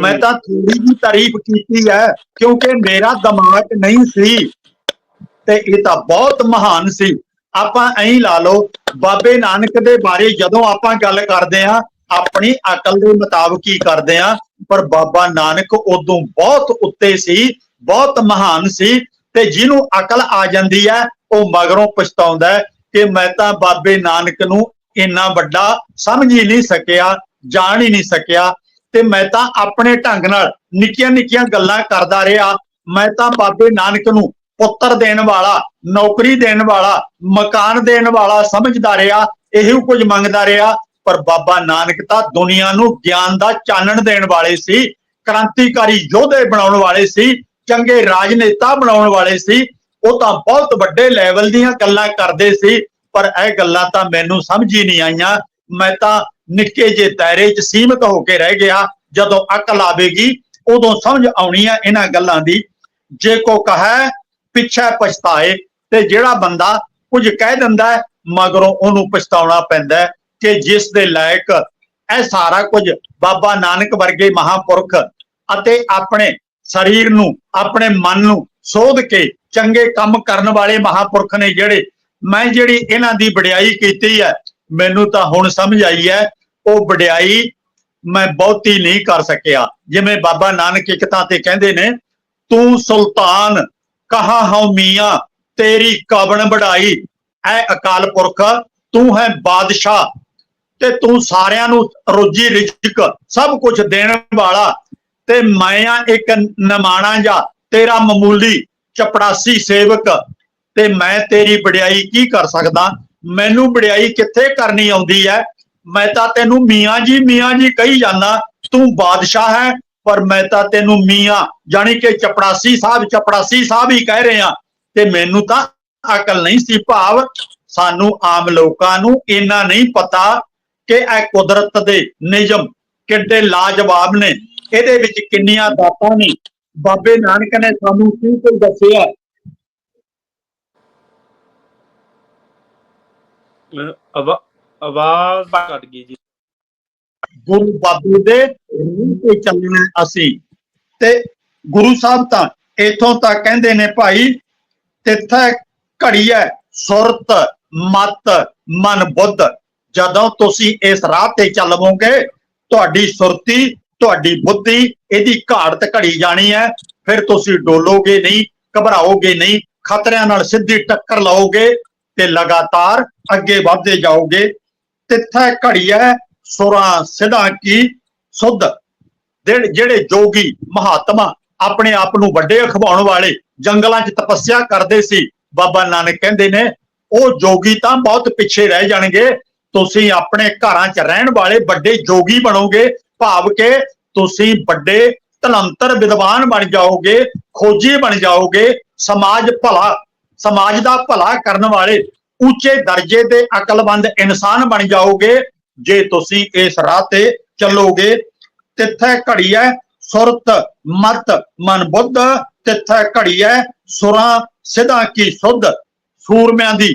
ਮੈਂ ਤਾਂ ਥੋੜੀ ਜਿਹੀ ਤਾਰੀਫ ਕੀਤੀ ਹੈ ਕਿਉਂਕਿ ਮੇਰਾ ਦਿਮਾਗ ਨਹੀਂ ਸੀ। ਤੇ ਇਹ ਤਾਂ ਬਹੁਤ ਮਹਾਨ ਸੀ। ਆਪਾਂ ਐਂ ਲਾ ਲਓ ਬਾਬੇ ਨਾਨਕ ਦੇ ਬਾਰੇ ਜਦੋਂ ਆਪਾਂ ਗੱਲ ਕਰਦੇ ਆ ਆਪਣੀ ਅਕਲ ਦੇ ਮੁਤਾਬਕ ਹੀ ਕਰਦੇ ਆ ਪਰ ਬਾਬਾ ਨਾਨਕ ਉਦੋਂ ਬਹੁਤ ਉੱਤੇ ਸੀ ਬਹੁਤ ਮਹਾਨ ਸੀ ਤੇ ਜਿਹਨੂੰ ਅਕਲ ਆ ਜਾਂਦੀ ਹੈ ਉਹ ਮਗਰੋਂ ਪਛਤਾਉਂਦਾ ਹੈ। ਕਿ ਮੈਂ ਤਾਂ ਬਾਬੇ ਨਾਨਕ ਨੂੰ ਇੰਨਾ ਵੱਡਾ ਸਮਝ ਹੀ ਨਹੀਂ ਸਕਿਆ, ਜਾਣ ਹੀ ਨਹੀਂ ਸਕਿਆ ਤੇ ਮੈਂ ਤਾਂ ਆਪਣੇ ਢੰਗ ਨਾਲ ਨਿੱਕੀਆਂ ਨਿੱਕੀਆਂ ਗੱਲਾਂ ਕਰਦਾ ਰਿਹਾ। ਮੈਂ ਤਾਂ ਬਾਬੇ ਨਾਨਕ ਨੂੰ ਪੁੱਤਰ ਦੇਣ ਵਾਲਾ, ਨੌਕਰੀ ਦੇਣ ਵਾਲਾ, ਮਕਾਨ ਦੇਣ ਵਾਲਾ ਸਮਝਦਾ ਰਿਹਾ, ਇਹੋ ਕੁਝ ਮੰਗਦਾ ਰਿਹਾ। ਪਰ ਬਾਬਾ ਨਾਨਕ ਤਾਂ ਦੁਨੀਆ ਨੂੰ ਗਿਆਨ ਦਾ ਚਾਨਣ ਦੇਣ ਵਾਲੇ ਸੀ, ਕ੍ਰਾਂਤੀਕਾਰੀ ਯੋਧੇ ਬਣਾਉਣ ਵਾਲੇ ਸੀ, ਚੰਗੇ ਰਾਜਨੇਤਾ ਬਣਾਉਣ ਵਾਲੇ ਸੀ ਉਹ ਤਾਂ ਬਹੁਤ ਵੱਡੇ ਲੈਵਲ ਦੀਆਂ ਗੱਲਾਂ ਕਰਦੇ ਸੀ, ਪਰ ਇਹ ਗੱਲਾਂ ਤਾਂ ਮੈਨੂੰ ਸਮਝ ਹੀ ਨਹੀਂ ਆਈਆਂ। ਮੈਂ ਤਾਂ ਨਿੱਕੇ ਜੇ ਦਾਇਰੇ 'ਚ ਸੀਮਤ ਹੋ ਕੇ ਰਹਿ ਗਿਆ। ਜਦੋਂ ਅਕਲ ਆਵੇਗੀ, ਉਦੋਂ ਸਮਝ ਆਉਣੀ ਆ ਇਹਨਾਂ ਗੱਲਾਂ ਦੀ। ਜੇ ਕੋ ਕਹੈ, ਪਿੱਛੇ ਪਛਤਾਏ, ਤੇ ਜਿਹੜਾ ਬੰਦਾ ਕੁਝ ਕਹਿ ਦਿੰਦਾ ਮਗਰੋਂ ਉਹਨੂੰ ਪਛਤਾਉਣਾ ਪੈਂਦਾ ਕਿ ਜਿਸ ਦੇ ਲਾਇਕ ਇਹ ਸਾਰਾ ਕੁਝ ਬਾਬਾ ਨਾਨਕ ਵਰਗੇ ਮਹਾਪੁਰਖ ਅਤੇ ਆਪਣੇ ਸਰੀਰ ਨੂੰ, ਆਪਣੇ ਮਨ ਨੂੰ ਸੋਧ ਕੇ ਚੰਗੇ ਕੰਮ ਕਰਨ ਵਾਲੇ ਮਹਾਪੁਰਖ ਨੇ ਜਿਹੜੇ ਮੈਂ ਜਿਹੜੀ ਇਹਨਾਂ ਦੀ ਵਡਿਆਈ ਕੀਤੀ ਹੈ, ਮੈਨੂੰ ਤਾਂ ਹੁਣ ਸਮਝ ਆਈ ਹੈ, ਉਹ ਵਡਿਆਈ ਮੈਂ ਬਹੁਤੀ ਨਹੀਂ ਕਰ ਸਕਿਆ। ਜਿਵੇਂ ਬਾਬਾ ਨਾਨਕ ਇੱਕ ਤੇ ਕਹਿੰਦੇ ਨੇ, ਤੂੰ ਸੁਲਤਾਨ, ਕਹਾ ਹਉ ਮੀਆਂ, ਤੇਰੀ ਕਬਣ ਵਡਾਈ, ਐ ਅਕਾਲ ਪੁਰਖ, ਤੂੰ ਹੈ ਬਾਦਸ਼ਾਹ ਤੇ ਤੂੰ ਸਾਰਿਆਂ ਨੂੰ ਰੋਜੀ ਰਿਜ਼ਕ, ਸਭ ਕੁਝ ਦੇਣ ਵਾਲਾ ਤੇ ਮੈਂ ਆ ਇੱਕ ਨਮਾਣਾ ਜਾ ਤੇਰਾ ਮਾਮੂਲੀ ਚਪੜਾਸੀ ਸੇਵਕ ਤੇ ਮੈਂ ਤੇਰੀ ਵਡਿਆਈ ਕੀ ਕਰ ਸਕਦਾ? ਮੈਨੂੰ ਵਡਿਆਈ ਕਿੱਥੇ ਕਰਨੀ ਆਉਂਦੀ ਹੈ? ਮੈਂ ਤਾਂ ਤੈਨੂੰ ਮੀਆਂ ਜੀ ਮੀਆਂ ਜੀ ਕਹੀ ਜਾਂਦਾ, ਤੂੰ ਬਾਦਸ਼ਾਹ ਹੈ, ਪਰ ਮੈਂ ਤਾਂ ਤੈਨੂੰ ਮੀਆਂ, ਜਾਣੀ ਕਿ ਚਪੜਾਸੀ ਸਾਹਿਬ ਚਪੜਾਸੀ ਸਾਹਿਬ ਹੀ ਕਹਿ ਰਹੇ ਆ ਤੇ ਮੈਨੂੰ ਤਾਂ ਅਕਲ ਨਹੀਂ ਸੀ ਭਾਵ, ਸਾਨੂੰ ਆਮ ਲੋਕਾਂ ਨੂੰ ਇੰਨਾ ਨਹੀਂ ਪਤਾ ਕਿ ਇਹ ਕੁਦਰਤ ਦੇ ਨਿਯਮ ਕਿੱਡੇ ਲਾਜਵਾਬ ਨੇ। ਇਹਦੇ ਵਿੱਚ ਕਿੰਨੀਆਂ ਦਾਤਾਂ ਨੇ। ਬਾਬੇ ਨਾਨਕ ਨੇ ਸਾਨੂੰ ਕੀ ਕੁਝ ਦੱਸਿਆ? ਅਹ ਆਵਾ- ਆਵਾਜ਼ ਕੱਟ ਗਈ ਜੀ। ਗੁਰੂ ਬਾਬੇ ਦੇ ਰੂਹ ਤੇ ਚੱਲਣਾ ਅਸੀਂ ਤੇ ਗੁਰੂ ਸਾਹਿਬ ਤਾਂ ਇਥੋਂ ਤੱਕ ਕਹਿੰਦੇ ਨੇ ਭਾਈ ਤਿੱਥੈ ਘੜੀ ਹੈ ਸੁਰਤ ਮਤ ਮਨ ਬੁੱਧ। ਜਦੋਂ ਤੁਸੀਂ ਇਸ ਰਾਹ ਤੇ ਚੱਲਵੋਗੇ ਤੁਹਾਡੀ ਸੁਰਤੀ ਤੁਹਾਡੀ ਬੁੱਧੀ ਇਹਦੀ ਘਾੜਤ ਘੜੀ ਜਾਣੀ ਹੈ। ਫਿਰ ਤੁਸੀਂ ਡੋਲੋਗੇ ਨਹੀਂ, ਘਬਰਾਓਗੇ ਨਹੀਂ, ਖਤਰਿਆਂ ਨਾਲ ਸਿੱਧੀ ਟੱਕਰ ਲਾਓਗੇ ਤੇ ਲਗਾਤਾਰ ਅੱਗੇ ਵਧਦੇ ਜਾਓਗੇ। ਤਿੱਥੈ ਘੜੀ ਹੈ ਸੁਰਾਂ ਸਿਧਾਂ ਕੀ ਸੁਧ। ਜਿਹੜੇ ਜਿਹੜੇ ਜੋਗੀ ਮਹਾਤਮਾ ਆਪਣੇ ਆਪ ਨੂੰ ਵੱਡੇ ਅਖਵਾਉਣ ਵਾਲੇ ਜੰਗਲਾਂ 'ਚ ਤਪੱਸਿਆ ਕਰਦੇ ਸੀ, ਬਾਬਾ ਨਾਨਕ ਕਹਿੰਦੇ ਨੇ, ਉਹ ਜੋਗੀ ਤਾਂ ਬਹੁਤ ਪਿੱਛੇ ਰਹਿ ਜਾਣਗੇ। ਤੁਸੀਂ ਆਪਣੇ ਘਰਾਂ 'ਚ ਰਹਿਣ ਵਾਲੇ ਵੱਡੇ ਜੋਗੀ ਬਣੋਗੇ। ਭਾਵ ਕਿ ਤੁਸੀਂ ਵੱਡੇ ਧਨੰਤਰ ਵਿਦਵਾਨ ਬਣ ਜਾਓਗੇ, ਖੋਜੀ ਬਣ ਜਾਓਗੇ, ਸਮਾਜ ਭਲਾ, ਸਮਾਜ ਦਾ ਭਲਾ ਕਰਨ ਵਾਲੇ, ਉੱਚੇ ਦਰਜੇ ਦੇ ਅਕਲਮੰਦ ਇਨਸਾਨ ਬਣ ਜਾਓਗੇ, ਜੇ ਤੁਸੀਂ ਇਸ ਰਾਹ ਤੇ ਚੱਲੋਗੇ। ਤਿੱਥੇ ਘੜੀ ਹੈ ਸੁਰਤ ਮਤ ਮਨ ਬੁੱਧ, ਤਿੱਥੇ ਘੜੀ ਹੈ ਸੁਰਾਂ ਸਿਧਾਂ ਕੀ ਸੁਧ। ਸੂਰਮਿਆਂ ਦੀ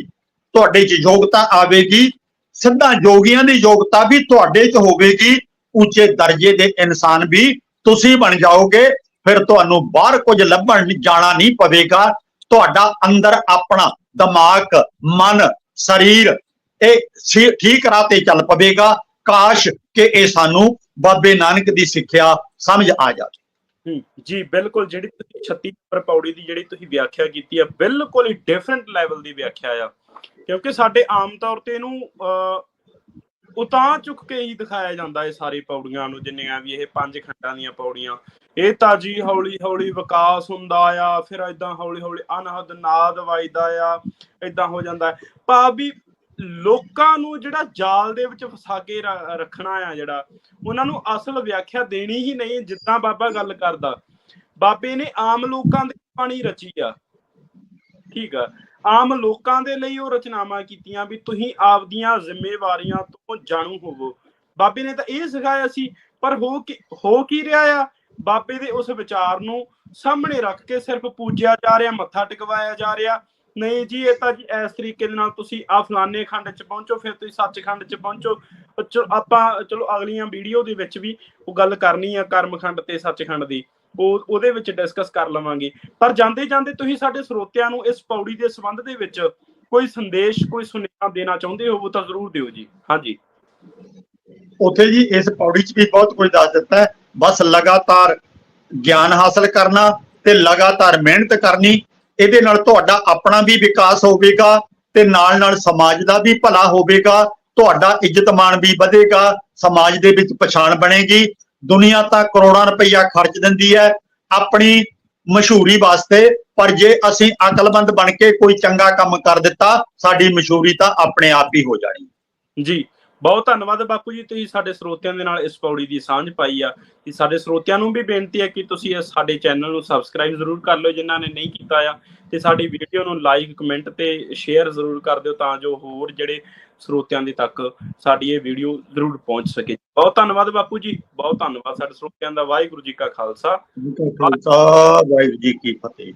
ਤੁਹਾਡੇ 'ਚ ਯੋਗਤਾ ਆਵੇਗੀ, ਸਿੱਧਾ ਯੋਗੀਆਂ ਦੀ ਯੋਗਤਾ ਵੀ ਤੁਹਾਡੇ 'ਚ ਹੋਵੇਗੀ। ਉੱਚੇ ਦਰਜੇ ਦੇ ਇਨਸਾਨ ਵੀ ਤੁਸੀਂ ਬਣ ਜਾਓਗੇ, ਫਿਰ ਤੁਹਾਨੂੰ ਬਾਹਰ ਕੁਝ ਲੱਭਣ ਜਾਣਾ ਨਹੀਂ ਪਵੇਗਾ। ਤੁਹਾਡਾ ਅੰਦਰ ਆਪਣਾ ਦਿਮਾਗ, ਮਨ, ਸਰੀਰ, ਇਹ ਠੀਕ ਰਾਹ ਤੇ ਚੱਲ ਪਵੇਗਾ। ਕਾਸ਼ ਕਿ ਇਹ ਸਾਨੂੰ ਬਾਬੇ ਨਾਨਕ ਦੀ ਸਿੱਖਿਆ ਸਮਝ ਆ ਜਾਵੇ। ਜੀ ਬਿਲਕੁਲ, ਜਿਹੜੀ ਤੁਸੀਂ 36 ਨੰਬਰ ਪੌੜੀ ਦੀ ਜਿਹੜੀ ਤੁਸੀਂ ਵਿਆਖਿਆ ਕੀਤੀ ਆ, ਬਿਲਕੁਲ ਹੀ ਡਿਫਰੈਂਟ ਲੈਵਲ ਦੀ ਵਿਆਖਿਆ ਆ। ਕਿਉਂਕਿ ਸਾਡੇ ਆਮ ਤੌਰ ਤੇ ਇਹਨੂੰ ਉਹ ਤਾਂ ਚੁੱਕ ਕੇ ਹੀ ਦਿਖਾਇਆ ਜਾਂਦਾ ਇਹ ਸਾਰੀ ਪੌੜੀਆਂ ਨੂੰ, ਜਿੰਨੀਆਂ ਵੀ ਇਹ ਪੰਜ ਖੰਡਾਂ ਦੀਆਂ ਪੌੜੀਆਂ। ਇਹ ਤਾਂ ਜੀ ਹੌਲੀ ਹੌਲੀ ਵਿਕਾਸ ਹੁੰਦਾ ਆ, ਫਿਰ ਇਦਾਂ ਹੌਲੀ ਹੌਲੀ ਅਨਹਦ ਨਾਦ ਵਜਦਾ ਆ ਇਦਾਂ ਹੋ ਜਾਂਦਾ। ਹੈ ਭਾਵ ਲੋਕਾਂ ਨੂੰ ਜਿਹੜਾ ਜਾਲ ਦੇ ਵਿੱਚ ਫਸਾ ਕੇ ਰੱਖਣਾ ਆ ਜਿਹੜਾ, ਉਹਨਾਂ ਨੂੰ ਅਸਲ ਵਿਆਖਿਆ ਦੇਣੀ ਹੀ ਨਹੀਂ, ਜਿੱਦਾਂ ਬਾਬਾ ਗੱਲ ਕਰਦਾ। ਬਾਬੇ ਨੇ ਆਮ ਲੋਕਾਂ ਦੇ ਬਾਣੀ ਰਚੀ ਆ। ਠੀਕ ਆ। ਆਮ ਲੋਕਾਂ ਦੇ ਲਈ ਉਹ ਰਚਨਾਵਾਂ ਕੀਤੀਆਂ ਵੀ ਤੁਸੀਂ ਆਪਦੀਆਂ ਜ਼ਿੰਮੇਵਾਰੀਆਂ ਤੋਂ ਜਾਣੂ ਹੋਵੋ। ਬਾਬੇ ਨੇ ਤਾਂ ਇਹ ਸਿਖਾਇਆ ਸੀ, ਪਰ ਹੋ ਕੀ ਹੋ ਕੀ ਰਿਹਾ ਆ? ਬਾਬੇ ਦੇ ਉਸ ਵਿਚਾਰ ਨੂੰ ਸਾਹਮਣੇ ਰੱਖ ਕੇ ਸਿਰਫ ਪੂਜਿਆ ਜਾ ਰਿਹਾ, ਮੱਥਾ ਟਿਕਵਾਇਆ ਜਾ ਰਿਹਾ। ਨਹੀਂ ਜੀ, ਇਹ ਤਾਂ ਜੀ ਇਸ ਤਰੀਕੇ ਦੇ ਨਾਲ ਤੁਸੀਂ ਆ ਫਲਾਣੇ ਖੰਡ ਚ ਪਹੁੰਚੋ, ਫਿਰ ਤੁਸੀਂ ਸੱਚਖੰਡ ਚ ਪਹੁੰਚੋ। ਚਲੋ ਆਪਾਂ, ਚਲੋ ਅਗਲੀਆਂ ਵੀਡੀਓ ਦੇ ਵਿੱਚ ਵੀ ਉਹ ਗੱਲ ਕਰਨੀ ਆ ਕਰਮਖੰਡ ਤੇ ਸੱਚਖੰਡ ਦੀ। ਉਹ ਉਹਦੇ ਵਿੱਚ ਡਿਸਕਸ ਕਰ ਲਵਾਂਗੇ। ਪਰ ਜਾਂਦੇ ਜਾਂਦੇ ਤੁਸੀਂ ਸਾਡੇ ਸਰੋਤਿਆਂ ਨੂੰ ਇਸ ਪੌੜੀ ਦੇ ਸੰਬੰਧ ਦੇ ਵਿੱਚ ਕੋਈ ਸੰਦੇਸ਼, ਕੋਈ ਸੁਨੇਹਾ ਦੇਣਾ ਚਾਹੁੰਦੇ ਹੋ ਤਾਂ ਜ਼ਰੂਰ ਦਿਓ ਜੀ। ਹਾਂਜੀ। ਉਥੇ ਜੀ ਇਸ ਪੌੜੀ 'ਚ ਵੀ ਬਹੁਤ ਕੁਝ ਦੱਸ ਦਿੱਤਾ ਹੈ। ਬਸ ਲਗਾਤਾਰ ਗਿਆਨ ਹਾਸਲ ਕਰਨਾ ਤੇ ਲਗਾਤਾਰ ਮਿਹਨਤ ਕਰਨੀ, ਇਹਦੇ ਨਾਲ ਤੁਹਾਡਾ ਆਪਣਾ ਵੀ ਵਿਕਾਸ ਹੋਵੇਗਾ ਤੇ ਨਾਲ ਨਾਲ ਸਮਾਜ ਦਾ ਵੀ ਭਲਾ ਹੋਵੇਗਾ, ਤੁਹਾਡਾ ਇੱਜ਼ਤ ਮਾਣ ਵੀ ਵਧੇਗਾ, ਸਮਾਜ ਦੇ ਵਿੱਚ ਪਛਾਣ ਬਣੇਗੀ। ਦੁਨੀਆ ਤਾਂ ਕਰੋੜਾਂ ਰੁਪਈਆ ਖਰਚ ਦਿੰਦੀ ਹੈ। ਆਪਣੀ ਮਸ਼ਹੂਰੀ ਵਾਸਤੇ, ਪਰ ਜੇ ਅਸੀਂ ਅਕਲਮੰਦ ਬਣ ਕੇ ਕੋਈ ਚੰਗਾ ਕੰਮ ਕਰ ਦਿੱਤਾ, ਸਾਡੀ ਮਸ਼ਹੂਰੀ ਤਾਂ ਆਪਣੇ ਆਪ ਹੀ ਹੋ ਜਾਣੀ। ਜੀ, ਬਹੁਤ ਧੰਨਵਾਦ ਬਾਪੂ ਜੀ, ਤੁਸੀਂ ਸਾਡੇ ਸਰੋਤਿਆਂ ਦੇ ਨਾਲ ਇਸ ਪੌੜੀ ਦੀ ਸਾਂਝ ਪਾਈ ਆ। ਤੇ ਸਾਡੇ ਸਰੋਤਿਆਂ ਨੂੰ ਵੀ ਬੇਨਤੀ ਹੈ ਕਿ ਤੁਸੀਂ ਇਸ ਸਾਡੇ ਚੈਨਲ ਨੂੰ ਸਬਸਕ੍ਰਾਈਬ ਜ਼ਰੂਰ ਕਰ ਲਿਓ, ਜਿਨ੍ਹਾਂ ਨੇ ਨਹੀਂ ਕੀਤਾ ਆ। ਤੇ ਸਾਡੀ ਵੀਡੀਓ ਨੂੰ ਲਾਈਕ ਕਮੈਂਟ ਤੇ ਸ਼ੇਅਰ ਜ਼ਰੂਰ ਕਰ ਦਿਓ, ਤਾਂ ਜੋ ਹੋਰ ਜਿਹੜੇ ਸਰੋਤਿਆਂ ਦੇ ਤੱਕ ਸਾਡੀ ਇਹ ਵੀਡੀਓ ਜ਼ਰੂਰ ਪਹੁੰਚ ਸਕੇ। ਬਹੁਤ ਧੰਨਵਾਦ ਬਾਪੂ ਜੀ, ਬਹੁਤ ਧੰਨਵਾਦ ਸਾਡੇ ਸਰੋਤਿਆਂ ਦਾ, ਵਾਹਿਗੁਰੂ ਜੀ ਕਾ ਖਾਲਸਾ। ਖਾਲਸਾ, ਵਾਹਿਗੁਰੂ ਜੀ ਕੀ ਫਤਿਹ।